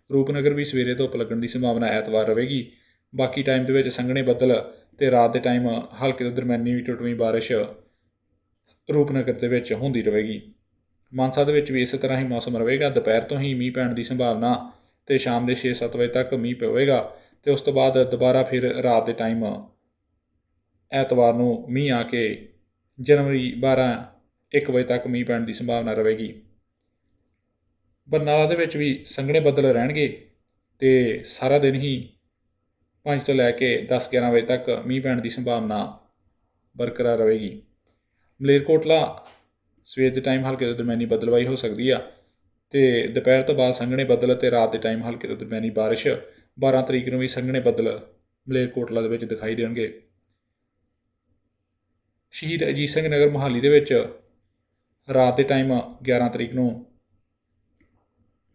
ਰੂਪਨਗਰ ਵੀ ਸਵੇਰੇ ਧੁੱਪ ਲੱਗਣ ਦੀ ਸੰਭਾਵਨਾ ਐਤਵਾਰ ਰਹੇਗੀ। ਬਾਕੀ ਟਾਈਮ ਦੇ ਵਿੱਚ ਸੰਘਣੇ ਬੱਦਲ ਤੇ ਰਾਤ ਦੇ ਟਾਈਮ ਹਲਕੇ ਤੋਂ ਦਰਮਿਆਨੀ ਵੀ ਟੁੱਟਵੀਂ ਬਾਰਿਸ਼ ਰੂਪਨਗਰ ਦੇ ਵਿੱਚ ਹੁੰਦੀ ਰਹੇਗੀ। ਮਾਨਸਾ ਦੇ ਵਿੱਚ ਵੀ ਇਸੇ ਤਰ੍ਹਾਂ ਹੀ ਮੌਸਮ ਰਹੇਗਾ। ਦੁਪਹਿਰ ਤੋਂ ਹੀ ਮੀਂਹ ਪੈਣ ਦੀ ਸੰਭਾਵਨਾ ਤੇ ਸ਼ਾਮ ਦੇ 6-7 ਵਜੇ ਤੱਕ ਮੀਂਹ ਪਵੇਗਾ ਤੇ ਉਸ ਤੋਂ ਬਾਅਦ ਦੁਬਾਰਾ ਫਿਰ ਰਾਤ ਦੇ ਟਾਈਮ ਐਤਵਾਰ ਨੂੰ ਮੀਂਹ ਆ ਕੇ ਜਨਵਰੀ 12 1 ਵਜੇ ਤੱਕ ਮੀਂਹ ਪੈਣ ਦੀ ਸੰਭਾਵਨਾ ਰਹੇਗੀ। ਬਰਨਾਲਾ ਦੇ ਵਿੱਚ ਵੀ ਸੰਘਣੇ ਬੱਦਲ ਰਹਿਣਗੇ ਤੇ ਸਾਰਾ ਦਿਨ ਹੀ 5 ਤੋਂ ਲੈ ਕੇ 10-11 ਵਜੇ ਤੱਕ ਮੀਂਹ ਪੈਣ ਦੀ ਸੰਭਾਵਨਾ ਬਰਕਰਾਰ ਰਹੇਗੀ। ਮਲੇਰਕੋਟਲਾ ਸਵੇਰ ਦੇ ਟਾਈਮ ਹਲਕੇ ਤੋਂ ਦਰਮਿਆਨੀ ਬਦਲਵਾਈ ਹੋ ਸਕਦੀ ਆ ਤੇ ਦੁਪਹਿਰ ਤੋਂ ਬਾਅਦ ਸੰਘਣੇ ਬੱਦਲ ਤੇ ਰਾਤ ਦੇ ਟਾਈਮ ਹਲਕੇ ਤੋਂ ਦਰਮਿਆਨੀ ਬਾਰਿਸ਼। 12 ਤਰੀਕ ਨੂੰ ਵੀ ਸੰਘਣੇ ਬੱਦਲ ਮਲੇਰਕੋਟਲਾ ਦੇ ਵਿੱਚ ਦਿਖਾਈ ਦੇਣਗੇ। ਸ਼ਹੀਦ ਅਜੀਤ ਸਿੰਘ ਨਗਰ ਮੋਹਾਲੀ ਦੇ ਵਿੱਚ ਰਾਤ ਦੇ ਟਾਈਮ 11 ਤਰੀਕ ਨੂੰ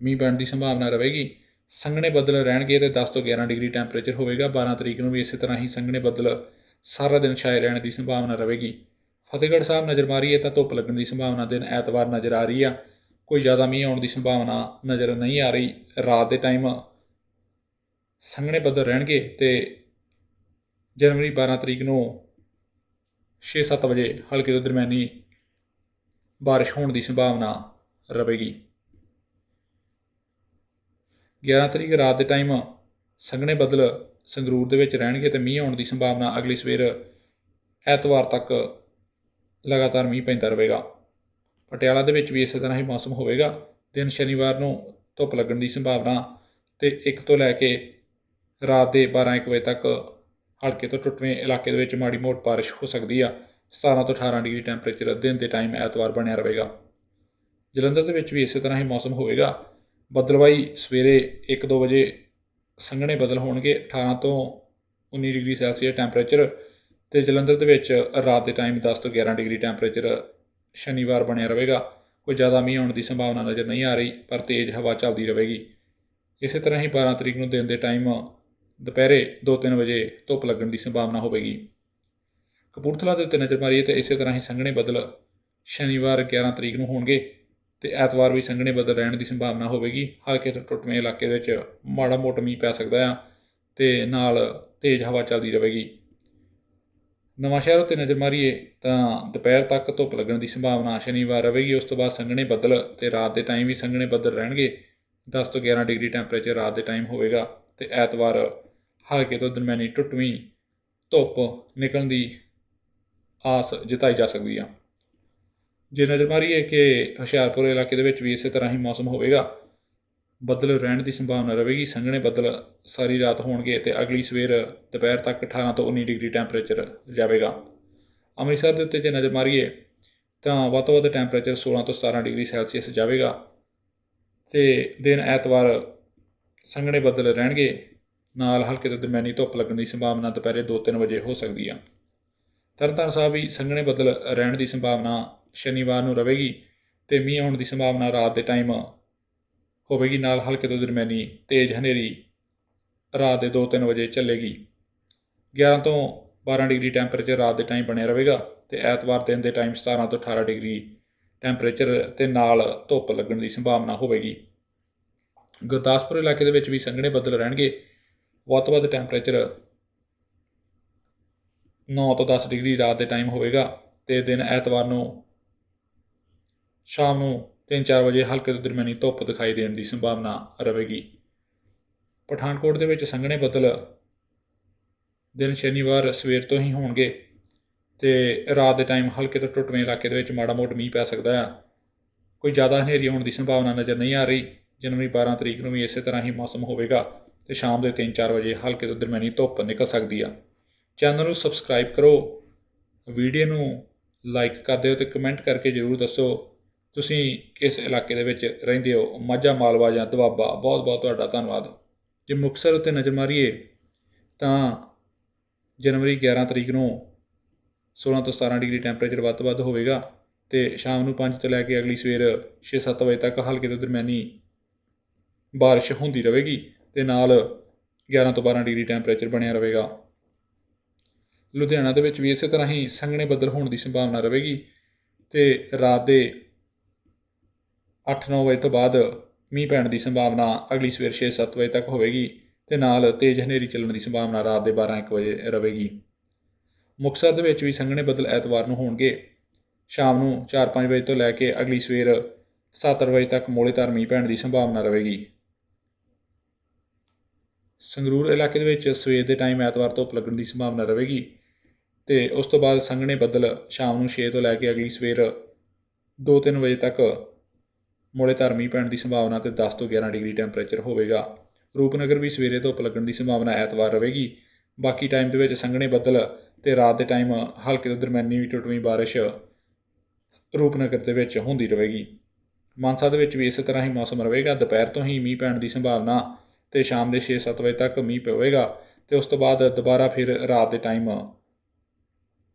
ਮੀਂਹ ਪੈਣ ਦੀ ਸੰਭਾਵਨਾ ਰਹੇਗੀ। ਸੰਘਣੇ ਬੱਦਲ ਰਹਿਣਗੇ ਤੇ 10 ਤੋਂ 11 ਡਿਗਰੀ ਟੈਂਪਰੇਚਰ ਹੋਵੇਗਾ। 12 ਤਰੀਕ ਨੂੰ ਵੀ ਇਸੇ ਤਰ੍ਹਾਂ ਹੀ ਸੰਘਣੇ ਬੱਦਲ ਸਾਰਾ ਦਿਨ ਛਾਏ ਰਹਿਣ ਦੀ ਸੰਭਾਵਨਾ ਰਹੇਗੀ। ਫਤਿਹਗੜ੍ਹ ਸਾਹਿਬ ਨਜ਼ਰ ਮਾਰੀਏ ਤਾਂ ਧੁੱਪ ਲੱਗਣ ਦੀ ਸੰਭਾਵਨਾ ਦਿਨ ਐਤਵਾਰ ਨਜ਼ਰ ਆ ਰਹੀ ਆ। ਕੋਈ ਜ਼ਿਆਦਾ ਮੀਂਹ ਆਉਣ ਦੀ ਸੰਭਾਵਨਾ ਨਜ਼ਰ ਨਹੀਂ ਆ ਰਹੀ। ਰਾਤ ਦੇ ਟਾਈਮ ਸੰਘਣੇ ਬੱਦਲ ਰਹਿਣਗੇ ਤੇ ਜਨਵਰੀ 12 ਤਰੀਕ ਨੂੰ 6-7 ਵਜੇ ਹਲਕੇ ਤੋਂ ਦਰਮਿਆਨੀ ਬਾਰਿਸ਼ ਹੋਣ ਦੀ ਸੰਭਾਵਨਾ ਰਹੇਗੀ 11 ਤਰੀਕ ਰਾਤ ਦੇ ਟਾਈਮ ਸੰਘਣੇ ਬੱਦਲ ਸੰਗਰੂਰ ਦੇ ਵਿੱਚ ਰਹਿਣਗੇ ਤੇ ਮੀਂਹ ਆਉਣ ਦੀ ਸੰਭਾਵਨਾ ਅਗਲੀ ਸਵੇਰ ਐਤਵਾਰ ਤੱਕ ਲਗਾਤਾਰ ਮੀਂਹ ਪੈਂਦਾ ਰਹੇਗਾ ਪਟਿਆਲਾ ਦੇ ਵਿੱਚ ਵੀ ਇਸੇ ਤਰ੍ਹਾਂ ਹੀ ਮੌਸਮ ਹੋਵੇਗਾ। ਦਿਨ ਸ਼ਨੀਵਾਰ ਨੂੰ ਧੁੱਪ ਲੱਗਣ ਦੀ ਸੰਭਾਵਨਾ ਤੇ 1 ਤੋਂ ਲੈ ਕੇ ਰਾਤ ਦੇ 12-1 ਵਜੇ ਤੱਕ ਹਲਕੇ ਤੋਂ ਟੁੱਟਵੇਂ ਇਲਾਕੇ ਦੇ ਵਿੱਚ ਮਾੜੀ ਮੋਟ ਬਾਰਿਸ਼ ਹੋ ਸਕਦੀ ਆ। 17 ਤੋਂ 18 ਡਿਗਰੀ ਟੈਂਪਰੇਚਰ ਦਿਨ ਦੇ ਟਾਈਮ ਐਤਵਾਰ ਬਣਿਆ ਰਹੇਗਾ। ਜਲੰਧਰ ਦੇ ਵਿੱਚ ਵੀ ਇਸੇ ਤਰ੍ਹਾਂ ਹੀ ਮੌਸਮ ਹੋਵੇਗਾ। ਬਦਲਵਾਈ ਸਵੇਰੇ 1-2 ਵਜੇ ਸੰਘਣੇ ਬਦਲ ਹੋਣਗੇ। 18 ਤੋਂ 19 ਡਿਗਰੀ ਸੈਲਸੀਅਸ ਟੈਂਪਰੇਚਰ ਤੇ ਜਲੰਧਰ ਦੇ ਵਿੱਚ ਰਾਤ ਦੇ ਟਾਈਮ 10 ਤੋਂ 11 ਡਿਗਰੀ ਟੈਂਪਰੇਚਰ ਸ਼ਨੀਵਾਰ ਬਣਿਆ ਰਹੇਗਾ। ਕੋਈ ਜ਼ਿਆਦਾ ਮੀਂਹ ਆਉਣ ਦੀ ਸੰਭਾਵਨਾ ਨਜ਼ਰ ਨਹੀਂ ਆ ਰਹੀ, ਪਰ ਤੇਜ਼ ਹਵਾ ਚੱਲਦੀ ਰਹੇਗੀ। ਇਸੇ ਤਰ੍ਹਾਂ ਹੀ 12 ਤਰੀਕ ਨੂੰ ਦਿਨ ਦੇ ਟਾਈਮ ਦੁਪਹਿਰੇ 2-3 ਵਜੇ ਧੁੱਪ ਲੱਗਣ ਦੀ ਸੰਭਾਵਨਾ ਹੋਵੇਗੀ। ਕਪੂਰਥਲਾ ਦੇ ਉੱਤੇ ਨਜ਼ਰ ਮਾਰੀਏ ਤੇ ਇਸੇ ਤਰ੍ਹਾਂ ਹੀ ਸੰਘਣੇ ਬੱਦਲ ਸ਼ਨੀਵਾਰ 11 ਤਰੀਕ ਨੂੰ ਹੋਣਗੇ ਤੇ ਐਤਵਾਰ ਵੀ ਸੰਘਣੇ ਬੱਦਲ ਰਹਿਣ ਦੀ ਸੰਭਾਵਨਾ ਹੋਵੇਗੀ। ਹਲਕੇ ਤੋਂ ਟੁੱਟਵੇਂ ਇਲਾਕੇ ਦੇ ਵਿੱਚ ਮਾੜਾ ਮੋਟਾ ਮੀਂਹ ਪੈ ਸਕਦਾ ਆ ਤੇ ਨਾਲ ਤੇਜ਼ ਹਵਾ ਚੱਲਦੀ ਰਹੇਗੀ। ਨਵਾਂ ਸ਼ਹਿਰ ਉੱਤੇ ਨਜ਼ਰ ਮਾਰੀਏ ਤਾਂ ਦੁਪਹਿਰ ਤੱਕ ਧੁੱਪ ਲੱਗਣ ਦੀ ਸੰਭਾਵਨਾ ਸ਼ਨੀਵਾਰ ਰਹੇਗੀ। ਉਸ ਤੋਂ ਬਾਅਦ ਸੰਘਣੇ ਬੱਦਲ ਤੇ ਰਾਤ ਦੇ ਟਾਈਮ ਵੀ ਸੰਘਣੇ ਬੱਦਲ ਰਹਿਣਗੇ। 10 ਤੋਂ 11 ਡਿਗਰੀ ਟੈਂਪਰੇਚਰ ਰਾਤ ਦੇ ਟਾਈਮ ਹੋਵੇਗਾ ਤੇ ਐਤਵਾਰ ਹਲਕੇ ਤੋਂ ਦਰਮਿਆਨੀ ਟੁੱਟਵੀਂ ਧੁੱਪ ਨਿਕਲਣ ਦੀ ਆਸ ਜਤਾਈ ਜਾ ਸਕਦੀ ਆ। ਜੇ ਨਜ਼ਰ ਮਾਰੀਏ ਕਿ ਹੁਸ਼ਿਆਰਪੁਰ ਇਲਾਕੇ ਦੇ ਵਿੱਚ ਵੀ ਇਸੇ ਤਰ੍ਹਾਂ ਹੀ ਮੌਸਮ ਹੋਵੇਗਾ, ਬੱਦਲ ਰਹਿਣ ਦੀ ਸੰਭਾਵਨਾ ਰਹੇਗੀ। ਸੰਘਣੇ ਬੱਦਲ ਸਾਰੀ ਰਾਤ ਹੋਣਗੇ ਤੇ ਅਗਲੀ ਸਵੇਰ ਦੁਪਹਿਰ ਤੱਕ 18 ਤੋਂ 19 ਡਿਗਰੀ ਟੈਂਪਰੇਚਰ ਜਾਵੇਗਾ। ਅੰਮ੍ਰਿਤਸਰ ਦੇ ਉੱਤੇ ਜੇ ਨਜ਼ਰ ਮਾਰੀਏ ਤਾਂ ਵੱਧ ਤੋਂ ਵੱਧ ਟੈਂਪਰੇਚਰ 16 ਤੋਂ 17 ਡਿਗਰੀ ਸੈਲਸੀਅਸ ਜਾਵੇਗਾ ਤੇ ਦਿਨ ਐਤਵਾਰ ਸੰਘਣੇ ਬੱਦਲ ਰਹਿਣਗੇ ਨਾਲ ਹਲਕੇ ਤੋਂ ਦਰਮਿਆਨੀ ਧੁੱਪ ਲੱਗਣ ਦੀ ਸੰਭਾਵਨਾ ਦੁਪਹਿਰੇ 2-3 ਵਜੇ ਹੋ ਸਕਦੀ ਆ। ਤਰਨਤਾਰਨ ਸਾਹਿਬ ਵੀ ਸੰਘਣੇ ਬੱਦਲ ਰਹਿਣ ਦੀ ਸੰਭਾਵਨਾ ਸ਼ਨੀਵਾਰ ਨੂੰ ਰਹੇਗੀ ਤੇ ਮੀਂਹ ਆਉਣ ਦੀ ਸੰਭਾਵਨਾ ਰਾਤ ਦੇ ਟਾਈਮ ਹੋਵੇਗੀ। ਨਾਲ ਹਲਕੇ ਤੋਂ ਦਰਮਿਆਨੀ ਤੇਜ਼ ਹਨੇਰੀ ਰਾਤ ਦੇ 2-3 ਵਜੇ ਚੱਲੇਗੀ। 11 ਤੋਂ 12 ਡਿਗਰੀ ਟੈਂਪਰੇਚਰ ਰਾਤ ਦੇ ਟਾਈਮ ਬਣਿਆ ਰਹੇਗਾ ਤੇ ਐਤਵਾਰ ਦਿਨ ਦੇ ਟਾਈਮ 17 ਤੋਂ 18 ਡਿਗਰੀ ਟੈਂਪਰੇਚਰ ਤੇ ਨਾਲ ਧੁੱਪ ਲੱਗਣ ਦੀ ਸੰਭਾਵਨਾ ਹੋਵੇਗੀ। ਗੁਰਦਾਸਪੁਰ ਇਲਾਕੇ ਦੇ ਵਿੱਚ ਵੀ ਸੰਘਣੇ ਬੱਦਲ ਰਹਿਣਗੇ ਵੱਧ ਤੋਂ ਵੱਧ ਟੈਂਪਰੇਚਰ 9 ਤੋਂ 10 ਡਿਗਰੀ ਰਾਤ ਦੇ ਟਾਈਮ ਹੋਵੇਗਾ ਤੇ ਦਿਨ ਐਤਵਾਰ ਨੂੰ ਸ਼ਾਮ ਨੂੰ 3-4 ਵਜੇ ਹਲਕੇ ਤੋਂ ਦਰਮਿਆਨੀ ਧੁੱਪ ਦਿਖਾਈ ਦੇਣ ਦੀ ਸੰਭਾਵਨਾ ਰਹੇਗੀ। ਪਠਾਨਕੋਟ ਦੇ ਵਿੱਚ ਸੰਘਣੇ ਬੱਦਲ ਦਿਨ ਸ਼ਨੀਵਾਰ ਸਵੇਰ ਤੋਂ ਹੀ ਹੋਣਗੇ ਤੇ ਰਾਤ ਦੇ ਟਾਈਮ ਹਲਕੇ ਤੋਂ ਟੁੱਟਵੇਂ ਇਲਾਕੇ ਦੇ ਵਿੱਚ ਮਾੜਾ ਮੋਟ ਮੀਂਹ ਪੈ ਸਕਦਾ ਆ। ਕੋਈ ਜ਼ਿਆਦਾ ਹਨੇਰੀ ਹੋਣ ਦੀ ਸੰਭਾਵਨਾ ਨਜ਼ਰ ਨਹੀਂ ਆ ਰਹੀ। ਜਨਵਰੀ 12 ਤਰੀਕ ਨੂੰ ਵੀ ਇਸੇ ਤਰ੍ਹਾਂ ਹੀ ਮੌਸਮ ਹੋਵੇਗਾ। ਤੇ ਸ਼ਾਮ ਦੇ 3-4 ਵਜੇ ਹਲਕੇ ਤੋਂ ਦਰਮਿਆਨੀ ਧੁੱਪ ਨਿਕਲ ਸਕਦੀ ਆ। ਚੈਨਲ ਨੂੰ ਸਬਸਕ੍ਰਾਈਬ ਕਰੋ। ਵੀਡੀਓ ਨੂੰ ਲਾਈਕ ਕਰ ਦਿਓ ਤੇ ਕਮੈਂਟ ਕਰਕੇ ਜਰੂਰ ਦੱਸੋ, ਤੁਸੀਂ ਕਿਸ ਇਲਾਕੇ ਦੇ ਵਿੱਚ ਰਹਿੰਦੇ ਹੋ? ਮਾਝਾ, ਮਾਲਵਾ ਜਾਂ ਦੁਆਬਾ? ਬਹੁਤ ਬਹੁਤ ਤੁਹਾਡਾ ਧੰਨਵਾਦ। ਜੇ ਮੁਕਤਸਰ ਉੱਤੇ ਨਜ਼ਰ ਮਾਰੀਏ, ਤਾਂ ਜਨਵਰੀ 11 ਤਰੀਕ ਨੂੰ 16 ਤੋਂ 17 ਡਿਗਰੀ ਟੈਂਪਰੇਚਰ ਵੱਧ ਤੋਂ ਵੱਧ ਹੋਵੇਗਾ ਤੇ ਸ਼ਾਮ ਨੂੰ 5 ਤੋਂ ਲੈ ਕੇ ਅਗਲੀ ਸਵੇਰ 6-7 ਵਜੇ ਤੱਕ ਹਲਕੇ ਤੋਂ ਦਰਮਿਆਨੀ ਬਾਰਿਸ਼ ਹੁੰਦੀ ਰਹੇਗੀ। ਤੇ ਨਾਲ 11 ਤੋਂ 12 ਡਿਗਰੀ ਟੈਂਪਰੇਚਰ ਬਣਿਆ ਰਹੇਗਾ। ਲੁਧਿਆਣਾ ਦੇ ਵਿੱਚ ਵੀ ਇਸੇ ਤਰ੍ਹਾਂ ਹੀ ਸੰਘਣੇ ਬੱਦਲ ਹੋਣ ਦੀ ਸੰਭਾਵਨਾ ਰਹੇਗੀ ਤੇ ਰਾਤ ਦੇ 8-9 ਵਜੇ ਤੋਂ ਬਾਅਦ ਮੀਂਹ ਪੈਣ ਦੀ ਸੰਭਾਵਨਾ ਅਗਲੀ ਸਵੇਰ 6-7 ਵਜੇ ਤੱਕ ਹੋਵੇਗੀ ਤੇ ਨਾਲ ਤੇਜ਼ ਹਨੇਰੀ ਚੱਲਣ ਦੀ ਸੰਭਾਵਨਾ ਰਾਤ ਦੇ 12-1 ਵਜੇ ਰਹੇਗੀ। ਮੁਕਤਸਰ ਦੇ ਵਿੱਚ ਵੀ ਸੰਘਣੇ ਬੱਦਲ ਐਤਵਾਰ ਨੂੰ ਹੋਣਗੇ। ਸ਼ਾਮ ਨੂੰ 4-5 ਵਜੇ ਤੋਂ ਲੈ ਕੇ ਅਗਲੀ ਸਵੇਰ 7 ਵਜੇ ਤੱਕ ਮੋੜੇਦਾਰ ਮੀਂਹ ਪੈਣ ਦੀ ਸੰਭਾਵਨਾ ਰਹੇਗੀ। ਸੰਗਰੂਰ ਇਲਾਕੇ ਦੇ ਵਿੱਚ ਸਵੇਰ ਦੇ ਟਾਈਮ ਐਤਵਾਰ ਧੁੱਪ ਲੱਗਣ ਦੀ ਸੰਭਾਵਨਾ ਰਹੇਗੀ ਤੇ ਉਸ ਤੋਂ ਬਾਅਦ ਸੰਘਣੇ ਬੱਦਲ ਸ਼ਾਮ ਨੂੰ 6 ਤੋਂ ਲੈ ਕੇ ਅਗਲੀ ਸਵੇਰ 2-3 ਵਜੇ ਤੱਕ ਮੋੜੇ ਧਰਮੀ ਪੈਣ ਦੀ ਸੰਭਾਵਨਾ ਤੇ 10 ਤੋਂ 11 ਡਿਗਰੀ ਟੈਂਪਰੇਚਰ ਹੋਵੇਗਾ। ਰੂਪਨਗਰ ਵੀ ਸਵੇਰੇ ਧੁੱਪ ਲੱਗਣ ਦੀ ਸੰਭਾਵਨਾ ਐਤਵਾਰ ਰਹੇਗੀ। ਬਾਕੀ ਟਾਈਮ ਦੇ ਵਿੱਚ ਸੰਘਣੇ ਬੱਦਲ ਤੇ ਰਾਤ ਦੇ ਟਾਈਮ ਹਲਕੇ ਤੋਂ ਦਰਮਿਆਨੀ ਵੀ ਟੁੱਟਵੀਂ ਬਾਰਿਸ਼ ਰੂਪਨਗਰ ਦੇ ਵਿੱਚ ਹੁੰਦੀ ਰਹੇਗੀ। ਮਾਨਸਾ ਦੇ ਵਿੱਚ ਵੀ ਇਸੇ ਤਰ੍ਹਾਂ ਹੀ ਮੌਸਮ ਰਹੇਗਾ। ਦੁਪਹਿਰ ਤੋਂ ਹੀ ਮੀਂਹ ਪੈਣ ਦੀ ਸੰਭਾਵਨਾ ਤੇ ਸ਼ਾਮ ਦੇ 6-7 ਵਜੇ ਤੱਕ ਮੀਂਹ ਪਵੇਗਾ ਤੇ ਉਸ ਤੋਂ ਬਾਅਦ ਦੁਬਾਰਾ ਫਿਰ ਰਾਤ ਦੇ ਟਾਈਮ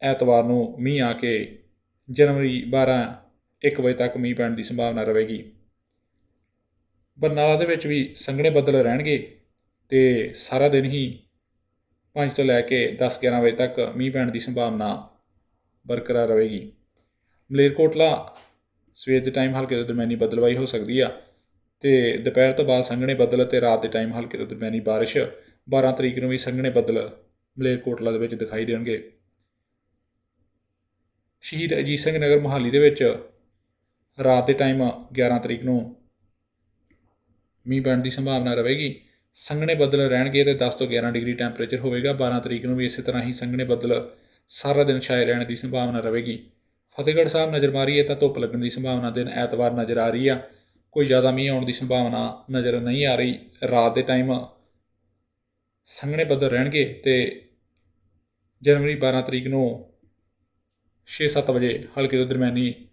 ਐਤਵਾਰ ਨੂੰ ਮੀਂਹ ਆ ਕੇ ਜਨਵਰੀ 12 1 ਵਜੇ ਤੱਕ ਮੀਂਹ ਪੈਣ ਦੀ ਸੰਭਾਵਨਾ ਰਹੇਗੀ। ਬਰਨਾਲਾ ਦੇ ਵਿੱਚ ਵੀ ਸੰਘਣੇ ਬੱਦਲ ਰਹਿਣਗੇ ਤੇ ਸਾਰਾ ਦਿਨ ਹੀ 5 ਤੋਂ ਲੈ ਕੇ 10-11 ਵਜੇ ਤੱਕ ਮੀਂਹ ਪੈਣ ਦੀ ਸੰਭਾਵਨਾ ਬਰਕਰਾਰ ਰਹੇਗੀ। ਮਲੇਰਕੋਟਲਾ ਸਵੇਰ ਦੇ ਟਾਈਮ ਹਲਕੇ ਤੋਂ ਦਰਮਿਆਨੀ ਬਦਲਵਾਈ ਹੋ ਸਕਦੀ ਆ। ਤੇ ਦੁਪਹਿਰ ਤੋਂ ਬਾਅਦ ਸੰਘਣੇ ਬੱਦਲ ਅਤੇ ਰਾਤ ਦੇ ਟਾਈਮ ਹਲਕੇ ਤੋਂ ਦਰਮਿਆਨੀ ਬਾਰਿਸ਼ 12 ਤਰੀਕ ਨੂੰ ਵੀ ਸੰਘਣੇ ਬੱਦਲ ਮਲੇਰਕੋਟਲਾ ਦੇ ਵਿੱਚ ਦਿਖਾਈ ਦੇਣਗੇ। ਸ਼ਹੀਦ ਅਜੀਤ ਸਿੰਘ ਨਗਰ ਮੋਹਾਲੀ ਦੇ ਵਿੱਚ ਰਾਤ ਦੇ ਟਾਈਮ 11 ਤਰੀਕ ਨੂੰ ਮੀਂਹ ਪੈਣ ਦੀ ਸੰਭਾਵਨਾ ਰਹੇਗੀ। ਸੰਘਣੇ ਬੱਦਲ ਰਹਿਣਗੇ ਤੇ 10 ਤੋਂ 11 ਡਿਗਰੀ ਟੈਂਪਰੇਚਰ ਹੋਵੇਗਾ। 12 ਤਰੀਕ ਨੂੰ ਵੀ ਇਸੇ ਤਰ੍ਹਾਂ ਹੀ ਸੰਘਣੇ ਬੱਦਲ ਸਾਰਾ ਦਿਨ ਛਾਏ ਰਹਿਣ ਦੀ ਸੰਭਾਵਨਾ ਰਹੇਗੀ। ਫਤਿਹਗੜ੍ਹ ਸਾਹਿਬ ਨਜ਼ਰ ਮਾਰੀਏ ਤਾਂ ਧੁੱਪ ਲੱਗਣ ਦੀ ਸੰਭਾਵਨਾ ਦਿਨ ਐਤਵਾਰ ਨਜ਼ਰ ਆ ਰਹੀ ਆ। ਕੋਈ ਜ਼ਿਆਦਾ ਮੀਂਹ ਆਉਣ ਦੀ ਸੰਭਾਵਨਾ ਨਜ਼ਰ ਨਹੀਂ ਆ ਰਹੀ। ਰਾਤ ਦੇ ਟਾਈਮ ਸੰਘਣੇ ਬੱਦਲ ਰਹਿਣਗੇ ਤੇ ਜਨਵਰੀ 12 ਤਰੀਕ ਨੂੰ 6-7 ਵਜੇ ਹਲਕੇ ਤੋਂ ਦਰਮਿਆਨੀ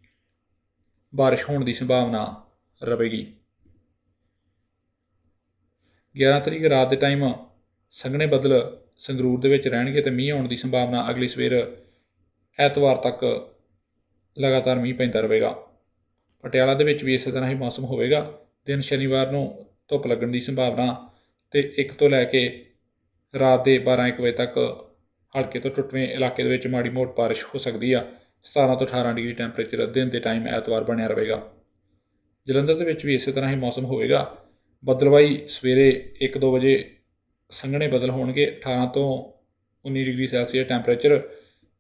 ਬਾਰਿਸ਼ ਹੋਣ ਦੀ ਸੰਭਾਵਨਾ ਰਹੇਗੀ। 11 ਤਰੀਕ ਰਾਤ ਦੇ ਟਾਈਮ ਸੰਘਣੇ ਬੱਦਲ ਸੰਗਰੂਰ ਦੇ ਵਿੱਚ ਰਹਿਣਗੇ ਤੇ ਮੀਂਹ ਆਉਣ ਦੀ ਸੰਭਾਵਨਾ ਅਗਲੀ ਸਵੇਰ ਐਤਵਾਰ ਤੱਕ ਲਗਾਤਾਰ ਮੀਂਹ ਪੈਂਦਾ ਰਹੇਗਾ। ਪਟਿਆਲਾ ਦੇ ਵਿੱਚ ਵੀ ਇਸੇ ਤਰ੍ਹਾਂ ਹੀ ਮੌਸਮ ਹੋਵੇਗਾ। ਦਿਨ ਸ਼ਨੀਵਾਰ ਨੂੰ ਧੁੱਪ ਲੱਗਣ ਦੀ ਸੰਭਾਵਨਾ ਤੇ 1 ਤੋਂ ਲੈ ਕੇ ਰਾਤ ਦੇ 12-1 ਵਜੇ ਤੱਕ ਹਲਕੇ ਤੋਂ ਟੁੱਟਵੇਂ ਇਲਾਕੇ ਦੇ ਵਿੱਚ ਮਾੜੀ ਮੋਟ ਬਾਰਿਸ਼ ਹੋ ਸਕਦੀ ਆ। 17 ਤੋਂ 18 ਡਿਗਰੀ ਟੈਂਪਰੇਚਰ ਦਿਨ ਦੇ ਟਾਈਮ ਐਤਵਾਰ ਬਣਿਆ ਰਹੇਗਾ। ਜਲੰਧਰ ਦੇ ਵਿੱਚ ਵੀ ਇਸੇ ਤਰ੍ਹਾਂ ਹੀ ਮੌਸਮ ਹੋਵੇਗਾ। ਬਦਲਵਾਈ ਸਵੇਰੇ 1-2 ਵਜੇ ਸੰਘਣੇ ਬੱਦਲ ਹੋਣਗੇ। 18 ਤੋਂ 19 ਡਿਗਰੀ ਸੈਲਸੀਅਸ ਟੈਂਪਰੇਚਰ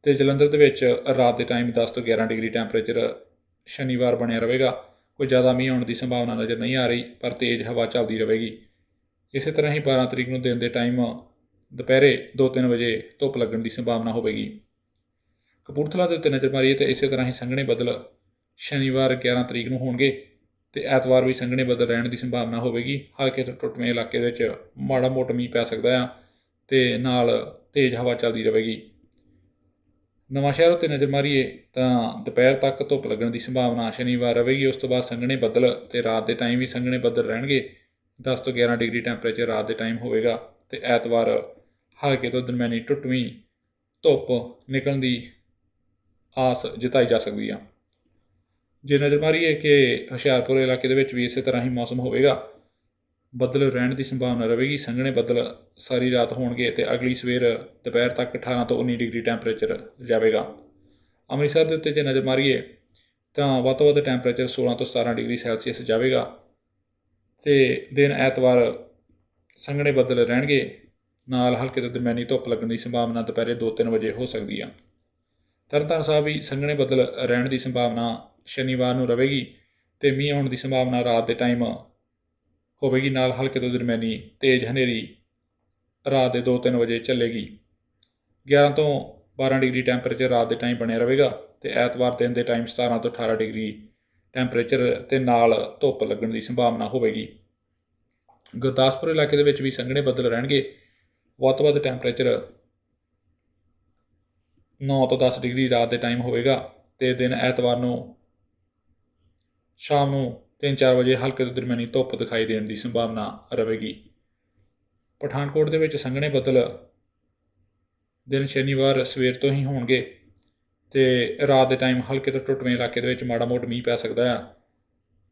ਤੇ ਜਲੰਧਰ ਦੇ ਵਿੱਚ ਰਾਤ ਦੇ ਟਾਈਮ 10 ਤੋਂ 11 ਡਿਗਰੀ ਟੈਂਪਰੇਚਰ ਸ਼ਨੀਵਾਰ ਬਣਿਆ ਰਹੇਗਾ। ਕੋਈ ਜ਼ਿਆਦਾ ਮੀਂਹ ਆਉਣ ਦੀ ਸੰਭਾਵਨਾ ਨਜ਼ਰ ਨਹੀਂ ਆ ਰਹੀ, ਪਰ ਤੇਜ਼ ਹਵਾ ਚੱਲਦੀ ਰਹੇਗੀ। ਇਸੇ ਤਰ੍ਹਾਂ ਹੀ 12 ਤਰੀਕ ਨੂੰ ਦਿਨ ਦੇ ਟਾਈਮ ਦੁਪਹਿਰੇ 2-3 ਵਜੇ ਧੁੱਪ ਲੱਗਣ ਦੀ ਸੰਭਾਵਨਾ ਹੋਵੇਗੀ। ਕਪੂਰਥਲਾ ਦੇ ਉੱਤੇ ਨਜ਼ਰ ਮਾਰੀਏ ਤੇ ਇਸੇ ਤਰ੍ਹਾਂ ਹੀ ਸੰਘਣੇ ਬੱਦਲ ਸ਼ਨੀਵਾਰ 11 ਤਰੀਕ ਨੂੰ ਹੋਣਗੇ ਤੇ ਐਤਵਾਰ ਵੀ ਸੰਘਣੇ ਬੱਦਲ ਰਹਿਣ ਦੀ ਸੰਭਾਵਨਾ ਹੋਵੇਗੀ। ਹਲਕੇ ਤੋਂ ਟੁੱਟਵੇਂ ਇਲਾਕੇ ਵਿੱਚ ਮਾੜਾ ਮੋਟਾ ਮੀਂਹ ਪੈ ਸਕਦਾ ਆ ਤੇ ਨਾਲ ਤੇਜ਼ ਹਵਾ ਚੱਲਦੀ ਰਹੇਗੀ। ਨਵਾਂ ਸ਼ਹਿਰ ਉੱਤੇ ਨਜ਼ਰ ਮਾਰੀਏ ਤਾਂ ਦੁਪਹਿਰ ਤੱਕ ਧੁੱਪ ਲੱਗਣ ਦੀ ਸੰਭਾਵਨਾ ਸ਼ਨੀਵਾਰ ਰਹੇਗੀ। ਉਸ ਤੋਂ ਬਾਅਦ ਸੰਘਣੇ ਬੱਦਲ ਤੇ ਰਾਤ ਦੇ ਟਾਈਮ ਵੀ ਸੰਘਣੇ ਬੱਦਲ ਰਹਿਣਗੇ। 10 ਤੋਂ 11 ਡਿਗਰੀ ਟੈਂਪਰੇਚਰ ਰਾਤ ਦੇ ਟਾਈਮ ਹੋਵੇਗਾ ਤੇ ਐਤਵਾਰ ਹਲਕੇ ਤੋਂ ਦਰਮਿਆਨੀ ਟੁੱਟਵੀਂ ਧੁੱਪ ਨਿਕਲਣ ਦੀ ਆਸ ਜਤਾਈ ਜਾ ਸਕਦੀ ਆ। ਜੇ ਨਜ਼ਰ ਮਾਰੀਏ ਕਿ ਹੁਸ਼ਿਆਰਪੁਰ ਇਲਾਕੇ ਦੇ ਵਿੱਚ ਵੀ ਇਸੇ ਤਰ੍ਹਾਂ ਹੀ ਮੌਸਮ ਹੋਵੇਗਾ ਬੱਦਲ ਰਹਿਣ ਦੀ ਸੰਭਾਵਨਾ ਰਹੇਗੀ। ਸੰਘਣੇ ਬੱਦਲ ਸਾਰੀ ਰਾਤ ਹੋਣਗੇ ਤੇ ਅਗਲੀ ਸਵੇਰ ਦੁਪਹਿਰ ਤੱਕ 18 ਤੋਂ 19 ਡਿਗਰੀ ਟੈਂਪਰੇਚਰ ਜਾਵੇਗਾ। ਅੰਮ੍ਰਿਤਸਰ ਦੇ ਉੱਤੇ ਜੇ ਨਜ਼ਰ ਮਾਰੀਏ ਤਾਂ ਵੱਧ ਤੋਂ ਵੱਧ ਟੈਂਪਰੇਚਰ 16 ਤੋਂ 17 ਡਿਗਰੀ ਸੈਲਸੀਅਸ ਜਾਵੇਗਾ ਤੇ ਦਿਨ ਐਤਵਾਰ ਸੰਘਣੇ ਬੱਦਲ ਰਹਿਣਗੇ। ਨਾਲ ਹਲਕੇ ਤੋਂ ਦਰਮਿਆਨੀ ਧੁੱਪ ਲੱਗਣ ਦੀ ਸੰਭਾਵਨਾ ਦੁਪਹਿਰੇ 2-3 ਵਜੇ ਹੋ ਸਕਦੀ ਆ। ਤਰਨਤਾਰਨ ਸਾਹਿਬ ਵੀ ਸੰਘਣੇ ਬੱਦਲ ਰਹਿਣ ਦੀ ਸੰਭਾਵਨਾ ਸ਼ਨੀਵਾਰ ਨੂੰ ਰਹੇਗੀ ਤੇ ਮੀਂਹ ਆਉਣ ਦੀ ਸੰਭਾਵਨਾ ਰਾਤ ਦੇ ਟਾਈਮ ਹੋਵੇਗੀ, ਨਾਲ ਹਲਕੇ ਤੋਂ ਦਰਮਿਆਨੀ ਤੇਜ਼ ਹਨੇਰੀ ਰਾਤ ਦੇ 2-3 ਵਜੇ ਚੱਲੇਗੀ। 11 ਤੋਂ 12 ਡਿਗਰੀ ਟੈਂਪਰੇਚਰ ਰਾਤ ਦੇ ਟਾਈਮ ਬਣਿਆ ਰਹੇਗਾ ਤੇ ਐਤਵਾਰ ਦਿਨ ਦੇ ਟਾਈਮ 17 ਤੋਂ 18 ਡਿਗਰੀ ਟੈਂਪਰੇਚਰ ਤੇ ਨਾਲ ਧੁੱਪ ਲੱਗਣ ਦੀ ਸੰਭਾਵਨਾ ਹੋਵੇਗੀ। ਗੁਰਦਾਸਪੁਰ ਇਲਾਕੇ ਦੇ ਵਿੱਚ ਵੀ ਸੰਘਣੇ ਬੱਦਲ ਰਹਿਣਗੇ। ਵੱਧ ਤੋਂ ਵੱਧ ਟੈਂਪਰੇਚਰ 9 ਤੋਂ 10 ਡਿਗਰੀ ਰਾਤ ਦੇ ਟਾਈਮ ਹੋਵੇਗਾ ਤੇ ਦਿਨ ਐਤਵਾਰ ਨੂੰ ਸ਼ਾਮ ਨੂੰ 3-4 ਵਜੇ ਹਲਕੇ ਤੋਂ ਦਰਮਿਆਨੀ ਧੁੱਪ ਦਿਖਾਈ ਦੇਣ ਦੀ ਸੰਭਾਵਨਾ ਰਹੇਗੀ। ਪਠਾਨਕੋਟ ਦੇ ਵਿੱਚ ਸੰਘਣੇ ਬੱਦਲ ਦਿਨ ਸ਼ਨੀਵਾਰ ਸਵੇਰ ਤੋਂ ਹੀ ਹੋਣਗੇ ਤੇ ਰਾਤ ਦੇ ਟਾਈਮ ਹਲਕੇ ਤੋਂ ਟੁੱਟਵੇਂ ਇਲਾਕੇ ਦੇ ਵਿੱਚ ਮਾੜਾ ਮੋਟ ਮੀਂਹ ਪੈ ਸਕਦਾ ਆ।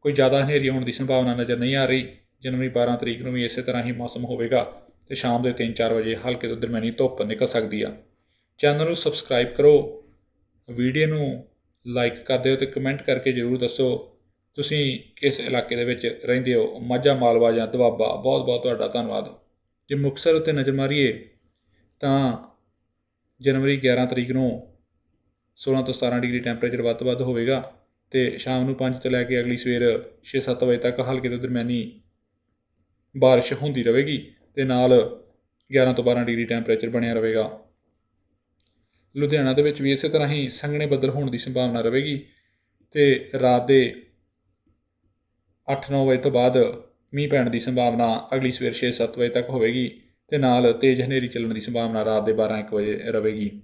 ਕੋਈ ਜ਼ਿਆਦਾ ਹਨੇਰੀ ਹੋਣ ਦੀ ਸੰਭਾਵਨਾ ਨਜ਼ਰ ਨਹੀਂ ਆ ਰਹੀ। ਜਨਵਰੀ 12 ਤਰੀਕ ਨੂੰ ਵੀ ਇਸੇ ਤਰ੍ਹਾਂ ਹੀ ਮੌਸਮ ਹੋਵੇਗਾ ਤੇ ਸ਼ਾਮ ਦੇ 3-4 ਵਜੇ ਹਲਕੇ ਤੋਂ ਦਰਮਿਆਨੀ ਧੁੱਪ ਨਿਕਲ ਸਕਦੀ ਆ। ਚੈਨਲ ਨੂੰ ਸਬਸਕ੍ਰਾਈਬ ਕਰੋ। ਵੀਡੀਓ ਨੂੰ ਲਾਈਕ ਕਰ ਦਿਓ ਤੇ ਕਮੈਂਟ ਕਰਕੇ ਜਰੂਰ ਦੱਸੋ ਤੁਸੀਂ ਕਿਸ ਇਲਾਕੇ ਦੇ ਵਿੱਚ ਰਹਿੰਦੇ ਹੋ? ਮਾਝਾ, ਮਾਲਵਾ ਜਾਂ ਦੁਆਬਾ? ਬਹੁਤ ਬਹੁਤ ਤੁਹਾਡਾ ਧੰਨਵਾਦ। ਜੇ ਮੁਕਤਸਰ ਉੱਤੇ ਨਜ਼ਰ ਮਾਰੀਏ, ਤਾਂ ਜਨਵਰੀ 11 ਤਰੀਕ ਨੂੰ 16 ਤੋਂ 17 ਡਿਗਰੀ ਟੈਂਪਰੇਚਰ ਵੱਧ ਤੋਂ ਵੱਧ ਹੋਵੇਗਾ ਤੇ ਸ਼ਾਮ ਨੂੰ 5 ਤੋਂ ਲੈ ਕੇ ਅਗਲੀ ਸਵੇਰ 6-7 ਵਜੇ ਤੱਕ ਹਲਕੇ ਤੋਂ ਦਰਮਿਆਨੀ ਬਾਰਿਸ਼ ਹੁੰਦੀ ਰਹੇਗੀ ਤੇ ਨਾਲ 11 ਤੋਂ 12 ਡਿਗਰੀ ਟੈਂਪਰੇਚਰ ਬਣਿਆ ਰਹੇਗਾ। ਲੁਧਿਆਣਾ ਦੇ ਵਿੱਚ ਵੀ ਇਸੇ ਤਰ੍ਹਾਂ ਹੀ ਸੰਘਣੇ ਬੱਦਲ ਹੋਣ ਦੀ ਸੰਭਾਵਨਾ ਰਹੇਗੀ ਤੇ ਰਾਤ ਦੇ 8-9 ਵਜੇ ਤੋਂ ਬਾਅਦ ਮੀਂਹ ਪੈਣ ਦੀ ਸੰਭਾਵਨਾ ਅਗਲੀ ਸਵੇਰ 6-7 ਵਜੇ ਤੱਕ ਹੋਵੇਗੀ ਤੇ ਨਾਲ ਤੇਜ਼ ਹਨੇਰੀ ਚੱਲਣ ਦੀ ਸੰਭਾਵਨਾ ਰਾਤ ਦੇ 12-1 ਵਜੇ ਰਹੇਗੀ।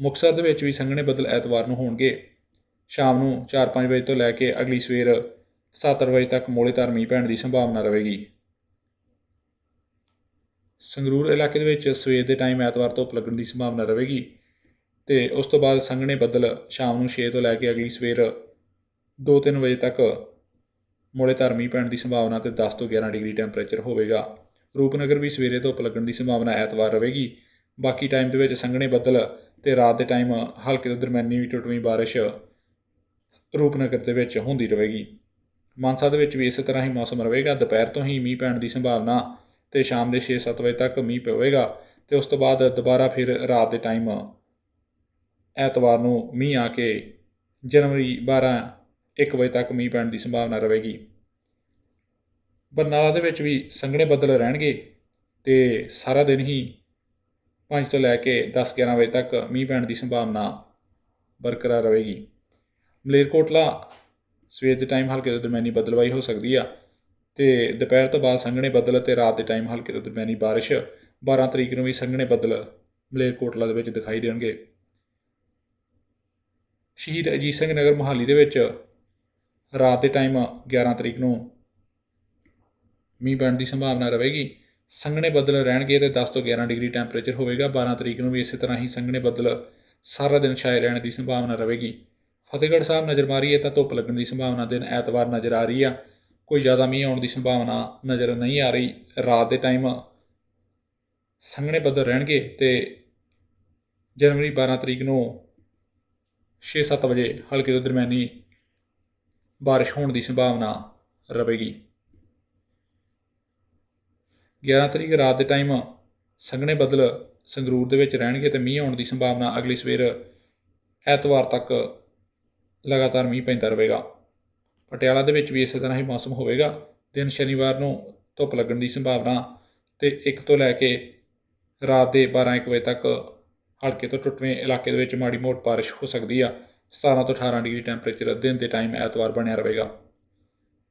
ਮੁਕਤਸਰ ਦੇ ਵਿੱਚ ਵੀ ਸੰਘਣੇ ਬੱਦਲ ਐਤਵਾਰ ਨੂੰ ਹੋਣਗੇ। ਸ਼ਾਮ ਨੂੰ 4-5 ਵਜੇ ਤੋਂ ਲੈ ਕੇ ਅਗਲੀ ਸਵੇਰ 7 ਵਜੇ ਤੱਕ ਮੋੜੇਦਾਰ ਮੀਂਹ ਪੈਣ ਦੀ ਸੰਭਾਵਨਾ ਰਹੇਗੀ। ਸੰਗਰੂਰ ਇਲਾਕੇ ਦੇ ਵਿੱਚ ਸਵੇਰ ਦੇ ਟਾਈਮ ਐਤਵਾਰ ਧੁੱਪ ਲੱਗਣ ਦੀ ਸੰਭਾਵਨਾ ਰਹੇਗੀ ਤੇ ਉਸ ਤੋਂ ਬਾਅਦ ਸੰਘਣੇ ਬੱਦਲ ਸ਼ਾਮ ਨੂੰ 6 ਤੋਂ ਲੈ ਕੇ ਅਗਲੀ ਸਵੇਰ 2-3 ਵਜੇ ਤੱਕ ਮੋੜੇ ਧਰਮੀ ਪੈਣ ਦੀ ਸੰਭਾਵਨਾ ਤੇ 10 ਤੋਂ 11 ਡਿਗਰੀ ਟੈਂਪਰੇਚਰ ਹੋਵੇਗਾ। ਰੂਪਨਗਰ ਵੀ ਸਵੇਰੇ ਧੁੱਪ ਲੱਗਣ ਦੀ ਸੰਭਾਵਨਾ ਐਤਵਾਰ ਰਹੇਗੀ। ਬਾਕੀ ਟਾਈਮ ਦੇ ਵਿੱਚ ਸੰਘਣੇ ਬੱਦਲ ਤੇ ਰਾਤ ਦੇ ਟਾਈਮ ਹਲਕੇ ਤੋਂ ਦਰਮਿਆਨੀ ਵੀ ਟੁੱਟਵੀਂ ਬਾਰਿਸ਼ ਰੂਪਨਗਰ ਦੇ ਵਿੱਚ ਹੁੰਦੀ ਰਹੇਗੀ। ਮਾਨਸਾ ਦੇ ਵਿੱਚ ਵੀ ਇਸੇ ਤਰ੍ਹਾਂ ਹੀ ਮੌਸਮ ਰਹੇਗਾ। ਦੁਪਹਿਰ ਤੋਂ ਹੀ ਮੀਂਹ ਪੈਣ ਦੀ ਸੰਭਾਵਨਾ ਤੇ ਸ਼ਾਮ ਦੇ 6-7 ਵਜੇ ਤੱਕ ਮੀਂਹ ਪਵੇਗਾ ਤੇ ਉਸ ਤੋਂ ਬਾਅਦ ਦੁਬਾਰਾ ਫਿਰ ਰਾਤ ਦੇ ਟਾਈਮ ਐਤਵਾਰ ਨੂੰ ਮੀਂਹ ਆ ਕੇ ਜਨਵਰੀ 12 1 ਵਜੇ ਤੱਕ ਮੀਂਹ ਪੈਣ ਦੀ ਸੰਭਾਵਨਾ ਰਹੇਗੀ। ਬਰਨਾਲਾ ਦੇ ਵਿੱਚ ਵੀ ਸੰਘਣੇ ਬੱਦਲ ਰਹਿਣਗੇ ਤੇ ਸਾਰਾ ਦਿਨ ਹੀ 5 ਤੋਂ ਲੈ ਕੇ 10-11 ਵਜੇ ਤੱਕ ਮੀਂਹ ਪੈਣ ਦੀ ਸੰਭਾਵਨਾ ਬਰਕਰਾਰ ਰਹੇਗੀ। ਮਲੇਰਕੋਟਲਾ ਸਵੇਰ ਦੇ ਟਾਈਮ ਹਲਕੇ ਤੋਂ ਦਰਮਿਆਨੀ ਬਦਲਵਾਈ ਹੋ ਸਕਦੀ ਆ ਤੇ ਦੁਪਹਿਰ ਤੋਂ ਬਾਅਦ ਸੰਘਣੇ ਬੱਦਲ ਤੇ ਰਾਤ ਦੇ ਟਾਈਮ ਹਲਕੇ ਤੋਂ ਦਰਮਿਆਨੀ ਬਾਰਿਸ਼ 12 ਤਰੀਕ ਨੂੰ ਵੀ ਸੰਘਣੇ ਬੱਦਲ ਮਲੇਰਕੋਟਲਾ ਦੇ ਵਿੱਚ ਦਿਖਾਈ ਦੇਣਗੇ। ਸ਼ਹੀਦ ਅਜੀਤ ਸਿੰਘ ਨਗਰ ਮੋਹਾਲੀ ਦੇ ਵਿੱਚ ਰਾਤ ਦੇ ਟਾਈਮ 11 ਤਰੀਕ ਨੂੰ ਮੀਂਹ ਪੈਣ ਦੀ ਸੰਭਾਵਨਾ ਰਹੇਗੀ। ਸੰਘਣੇ ਬੱਦਲ ਰਹਿਣਗੇ ਤੇ 10 ਤੋਂ 11 ਡਿਗਰੀ ਟੈਂਪਰੇਚਰ ਹੋਵੇਗਾ। 12 ਤਰੀਕ ਨੂੰ ਵੀ ਇਸੇ ਤਰ੍ਹਾਂ ਹੀ ਸੰਘਣੇ ਬੱਦਲ ਸਾਰਾ ਦਿਨ ਛਾਏ ਰਹਿਣ ਦੀ ਸੰਭਾਵਨਾ ਰਹੇਗੀ। ਫਤਿਹਗੜ੍ਹ ਸਾਹਿਬ ਨਜ਼ਰ ਮਾਰੀਏ ਤਾਂ ਧੁੱਪ ਲੱਗਣ ਦੀ ਸੰਭਾਵਨਾ ਦਿਨ ਐਤਵਾਰ ਨਜ਼ਰ ਆ ਰਹੀ ਆ। ਕੋਈ ਜ਼ਿਆਦਾ ਮੀਂਹ ਆਉਣ ਦੀ ਸੰਭਾਵਨਾ ਨਜ਼ਰ ਨਹੀਂ ਆ ਰਹੀ। ਰਾਤ ਦੇ ਟਾਈਮ ਸੰਘਣੇ ਬੱਦਲ ਰਹਿਣਗੇ ਤੇ ਜਨਵਰੀ 12 ਤਰੀਕ ਨੂੰ 6-7 ਵਜੇ ਹਲਕੇ ਤੋਂ ਦਰਮਿਆਨੀ ਬਾਰਿਸ਼ ਹੋਣ ਦੀ ਸੰਭਾਵਨਾ ਰਹੇਗੀ। 11 ਤਰੀਕ ਰਾਤ ਦੇ ਟਾਈਮ ਸੰਘਣੇ ਬੱਦਲ ਸੰਗਰੂਰ ਦੇ ਵਿੱਚ ਰਹਿਣਗੇ ਤੇ ਮੀਂਹ ਆਉਣ ਦੀ ਸੰਭਾਵਨਾ ਅਗਲੀ ਸਵੇਰ ਐਤਵਾਰ ਤੱਕ ਲਗਾਤਾਰ ਮੀਂਹ ਪੈਂਦਾ ਰਹੇਗਾ। ਪਟਿਆਲਾ ਦੇ ਵਿੱਚ ਵੀ ਇਸੇ ਤਰ੍ਹਾਂ ਹੀ ਮੌਸਮ ਹੋਵੇਗਾ। ਦਿਨ ਸ਼ਨੀਵਾਰ ਨੂੰ ਧੁੱਪ ਲੱਗਣ ਦੀ ਸੰਭਾਵਨਾ ਤੇ 1 ਤੋਂ ਲੈ ਕੇ ਰਾਤ ਦੇ 12-1 ਵਜੇ ਤੱਕ ਹਲਕੇ ਤੋਂ ਟੁੱਟਵੇਂ ਇਲਾਕੇ ਦੇ ਵਿੱਚ ਮਾੜੀ ਮੋਟ ਬਾਰਿਸ਼ ਹੋ ਸਕਦੀ ਆ। 17 ਤੋਂ 18 ਡਿਗਰੀ ਟੈਂਪਰੇਚਰ ਦਿਨ ਦੇ ਟਾਈਮ ਐਤਵਾਰ ਬਣਿਆ ਰਹੇਗਾ।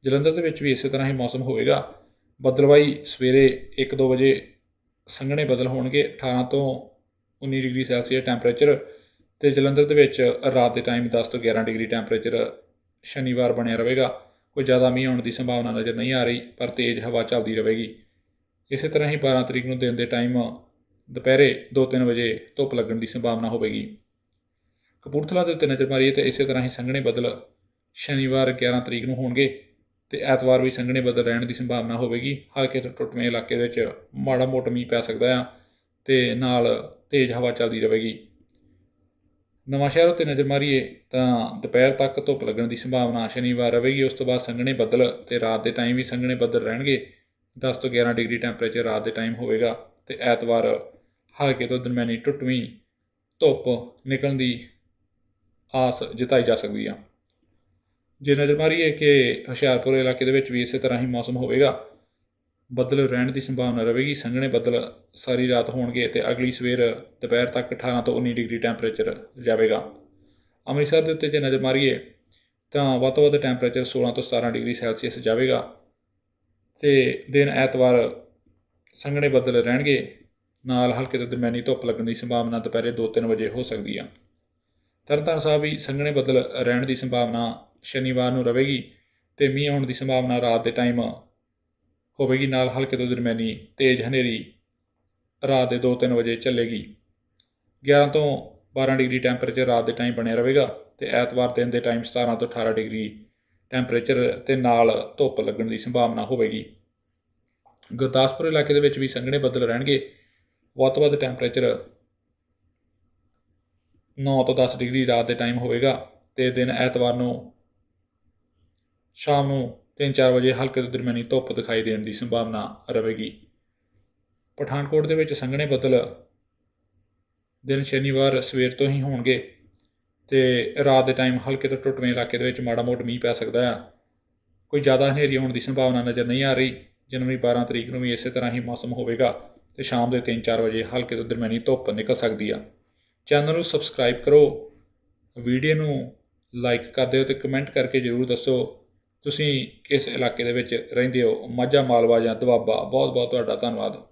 ਜਲੰਧਰ ਦੇ ਵਿੱਚ ਵੀ ਇਸੇ ਤਰ੍ਹਾਂ ਹੀ ਮੌਸਮ ਹੋਵੇਗਾ। ਬਦਲਵਾਈ ਸਵੇਰੇ 1-2 ਵਜੇ ਸੰਘਣੇ ਬੱਦਲ ਹੋਣਗੇ 18 ਤੋਂ 19 ਡਿਗਰੀ ਸੈਲਸੀਅਸ ਟੈਂਪਰੇਚਰ ਤੇ ਜਲੰਧਰ ਦੇ ਵਿੱਚ ਰਾਤ ਦੇ ਟਾਈਮ 10 ਤੋਂ 11 ਡਿਗਰੀ ਟੈਂਪਰੇਚਰ ਸ਼ਨੀਵਾਰ ਬਣਿਆ ਰਹੇਗਾ। ਕੋਈ ਜ਼ਿਆਦਾ ਮੀਂਹ ਆਉਣ ਦੀ ਸੰਭਾਵਨਾ ਨਜ਼ਰ ਨਹੀਂ ਆ ਰਹੀ, ਪਰ ਤੇਜ਼ ਹਵਾ ਚੱਲਦੀ ਰਹੇਗੀ। ਇਸੇ ਤਰ੍ਹਾਂ ਹੀ 12 ਤਰੀਕ ਨੂੰ ਦਿਨ ਦੇ ਟਾਈਮ ਦੁਪਹਿਰੇ 2-3 ਵਜੇ ਧੁੱਪ ਲੱਗਣ ਦੀ ਸੰਭਾਵਨਾ ਹੋਵੇਗੀ। ਕਪੂਰਥਲਾ ਦੇ ਉੱਤੇ ਨਜ਼ਰ ਮਾਰੀਏ ਤੇ ਇਸੇ ਤਰ੍ਹਾਂ ਹੀ ਸੰਘਣੇ ਬੱਦਲ ਸ਼ਨੀਵਾਰ 11 ਤਰੀਕ ਨੂੰ ਹੋਣਗੇ ਤੇ ਐਤਵਾਰ ਵੀ ਸੰਘਣੇ ਬੱਦਲ ਰਹਿਣ ਦੀ ਸੰਭਾਵਨਾ ਹੋਵੇਗੀ। ਹਲਕੇ ਤੋਂ ਟੁੱਟਵੇਂ ਇਲਾਕੇ ਦੇ ਵਿੱਚ ਮਾੜਾ ਮੋਟਾ ਮੀਂਹ ਪੈ ਸਕਦਾ ਆ ਤੇ ਨਾਲ ਤੇਜ਼ ਹਵਾ ਚੱਲਦੀ ਰਹੇਗੀ। ਨਵਾਂ ਸ਼ਹਿਰ ਉੱਤੇ ਨਜ਼ਰ ਮਾਰੀਏ ਤਾਂ ਦੁਪਹਿਰ ਤੱਕ ਧੁੱਪ ਲੱਗਣ ਦੀ ਸੰਭਾਵਨਾ ਸ਼ਨੀਵਾਰ ਰਹੇਗੀ। ਉਸ ਤੋਂ ਬਾਅਦ ਸੰਘਣੇ ਬੱਦਲ ਤੇ ਰਾਤ ਦੇ ਟਾਈਮ ਵੀ ਸੰਘਣੇ ਬੱਦਲ ਰਹਿਣਗੇ। 10 ਤੋਂ 11 ਡਿਗਰੀ ਟੈਂਪਰੇਚਰ ਰਾਤ ਦੇ ਟਾਈਮ ਹੋਵੇਗਾ ਤੇ ਐਤਵਾਰ ਹਲਕੇ ਤੋਂ ਦਰਮਿਆਨੀ ਟੁੱਟਵੀਂ ਧੁੱਪ ਨਿਕਲਣ ਦੀ ਆਸ ਜਤਾਈ ਜਾ ਸਕਦੀ ਆ। ਜੇ ਨਜ਼ਰ ਮਾਰੀਏ ਕਿ ਹੁਸ਼ਿਆਰਪੁਰ ਇਲਾਕੇ ਦੇ ਵਿੱਚ ਵੀ ਇਸੇ ਤਰ੍ਹਾਂ ਹੀ ਮੌਸਮ ਹੋਵੇਗਾ, ਬੱਦਲ ਰਹਿਣ ਦੀ ਸੰਭਾਵਨਾ ਰਹੇਗੀ, ਸੰਘਣੇ ਬੱਦਲ ਸਾਰੀ ਰਾਤ ਹੋਣਗੇ ਤੇ ਅਗਲੀ ਸਵੇਰ ਦੁਪਹਿਰ ਤੱਕ 18 ਤੋਂ 19 ਡਿਗਰੀ ਟੈਂਪਰੇਚਰ ਜਾਵੇਗਾ। ਅੰਮ੍ਰਿਤਸਰ ਦੇ ਉੱਤੇ ਜੇ ਨਜ਼ਰ ਮਾਰੀਏ ਤਾਂ ਵੱਧ ਤੋਂ ਵੱਧ ਟੈਂਪਰੇਚਰ 16 ਤੋਂ 17 ਡਿਗਰੀ ਸੈਲਸੀਅਸ ਜਾਵੇਗਾ ਤੇ ਦਿਨ ਐਤਵਾਰ ਸੰਘਣੇ ਬੱਦਲ ਰਹਿਣਗੇ, ਨਾਲ ਹਲਕੇ ਤੋਂ ਦਰਮਿਆਨੀ ਧੁੱਪ ਲੱਗਣ ਦੀ ਸੰਭਾਵਨਾ ਦੁਪਹਿਰੇ 2-3 ਵਜੇ ਹੋ ਸਕਦੀ ਆ। ਤਰਨਤਾਰਨ ਸਾਹਿਬ ਵੀ ਸੰਘਣੇ ਬੱਦਲ ਰਹਿਣ ਦੀ ਸੰਭਾਵਨਾ ਸ਼ਨੀਵਾਰ ਨੂੰ ਰਹੇਗੀ ਤੇ ਮੀਂਹ ਆਉਣ ਦੀ ਸੰਭਾਵਨਾ ਰਾਤ ਦੇ ਟਾਈਮ ਹੋਵੇਗੀ। ਨਾਲ ਹਲਕੇ ਤੋਂ ਦਰਮਿਆਨੀ ਤੇਜ਼ ਹਨੇਰੀ ਰਾਤ ਦੇ 2-3 ਵਜੇ ਚੱਲੇਗੀ। 11 ਤੋਂ 12 ਡਿਗਰੀ ਟੈਂਪਰੇਚਰ ਰਾਤ ਦੇ ਟਾਈਮ ਬਣਿਆ ਰਹੇਗਾ ਤੇ ਐਤਵਾਰ ਦਿਨ ਦੇ ਟਾਈਮ 17 ਤੋਂ 18 ਡਿਗਰੀ ਟੈਂਪਰੇਚਰ ਤੇ ਨਾਲ ਧੁੱਪ ਲੱਗਣ ਦੀ ਸੰਭਾਵਨਾ ਹੋਵੇਗੀ। ਗੁਰਦਾਸਪੁਰ ਇਲਾਕੇ ਦੇ ਵਿੱਚ ਵੀ ਸੰਘਣੇ ਬੱਦਲ ਰਹਿਣਗੇ। ਵੱਧ ਤੋਂ ਵੱਧ ਟੈਂਪਰੇਚਰ 9 ਤੋਂ 10 ਡਿਗਰੀ ਰਾਤ ਦੇ ਟਾਈਮ ਹੋਵੇਗਾ ਤੇ ਦਿਨ ਐਤਵਾਰ ਨੂੰ ਸ਼ਾਮ ਨੂੰ 3-4 ਵਜੇ ਹਲਕੇ ਤੋਂ ਦਰਮਿਆਨੀ ਧੁੱਪ ਦਿਖਾਈ ਦੇਣ ਦੀ ਸੰਭਾਵਨਾ ਰਹੇਗੀ। ਪਠਾਨਕੋਟ ਦੇ ਵਿੱਚ ਸੰਘਣੇ ਬੱਦਲ ਦਿਨ ਸ਼ਨੀਵਾਰ ਸਵੇਰ ਤੋਂ ਹੀ ਹੋਣਗੇ ਤੇ ਰਾਤ ਦੇ ਟਾਈਮ ਹਲਕੇ ਤੋਂ ਟੁੱਟਵੇਂ ਇਲਾਕੇ ਦੇ ਵਿੱਚ ਮਾੜਾ ਮੋਟ ਮੀਂਹ ਪੈ ਸਕਦਾ ਆ। ਕੋਈ ਜ਼ਿਆਦਾ ਹਨੇਰੀ ਹੋਣ ਦੀ ਸੰਭਾਵਨਾ ਨਜ਼ਰ ਨਹੀਂ ਆ ਰਹੀ। ਜਨਵਰੀ 12 ਤਰੀਕ ਨੂੰ ਵੀ ਇਸੇ ਤਰ੍ਹਾਂ ਹੀ ਮੌਸਮ ਹੋਵੇਗਾ ਤੇ ਸ਼ਾਮ ਦੇ 3-4 ਵਜੇ ਹਲਕੇ ਤੋਂ ਦਰਮਿਆਨੀ ਧੁੱਪ ਨਿਕਲ ਸਕਦੀ ਆ। ਚੈਨਲ ਨੂੰ ਸਬਸਕ੍ਰਾਈਬ ਕਰੋ। ਵੀਡੀਓ ਨੂੰ ਲਾਈਕ ਕਰ ਦਿਓ ਤੇ ਕਮੈਂਟ ਕਰਕੇ ਜਰੂਰ ਦੱਸੋ, ਤੁਸੀਂ ਕਿਸ ਇਲਾਕੇ ਦੇ ਵਿੱਚ ਰਹਿੰਦੇ ਹੋ? ਮਾਝਾ, ਮਾਲਵਾ ਜਾਂ ਦੁਆਬਾ? ਬਹੁਤ ਬਹੁਤ ਤੁਹਾਡਾ ਧੰਨਵਾਦ।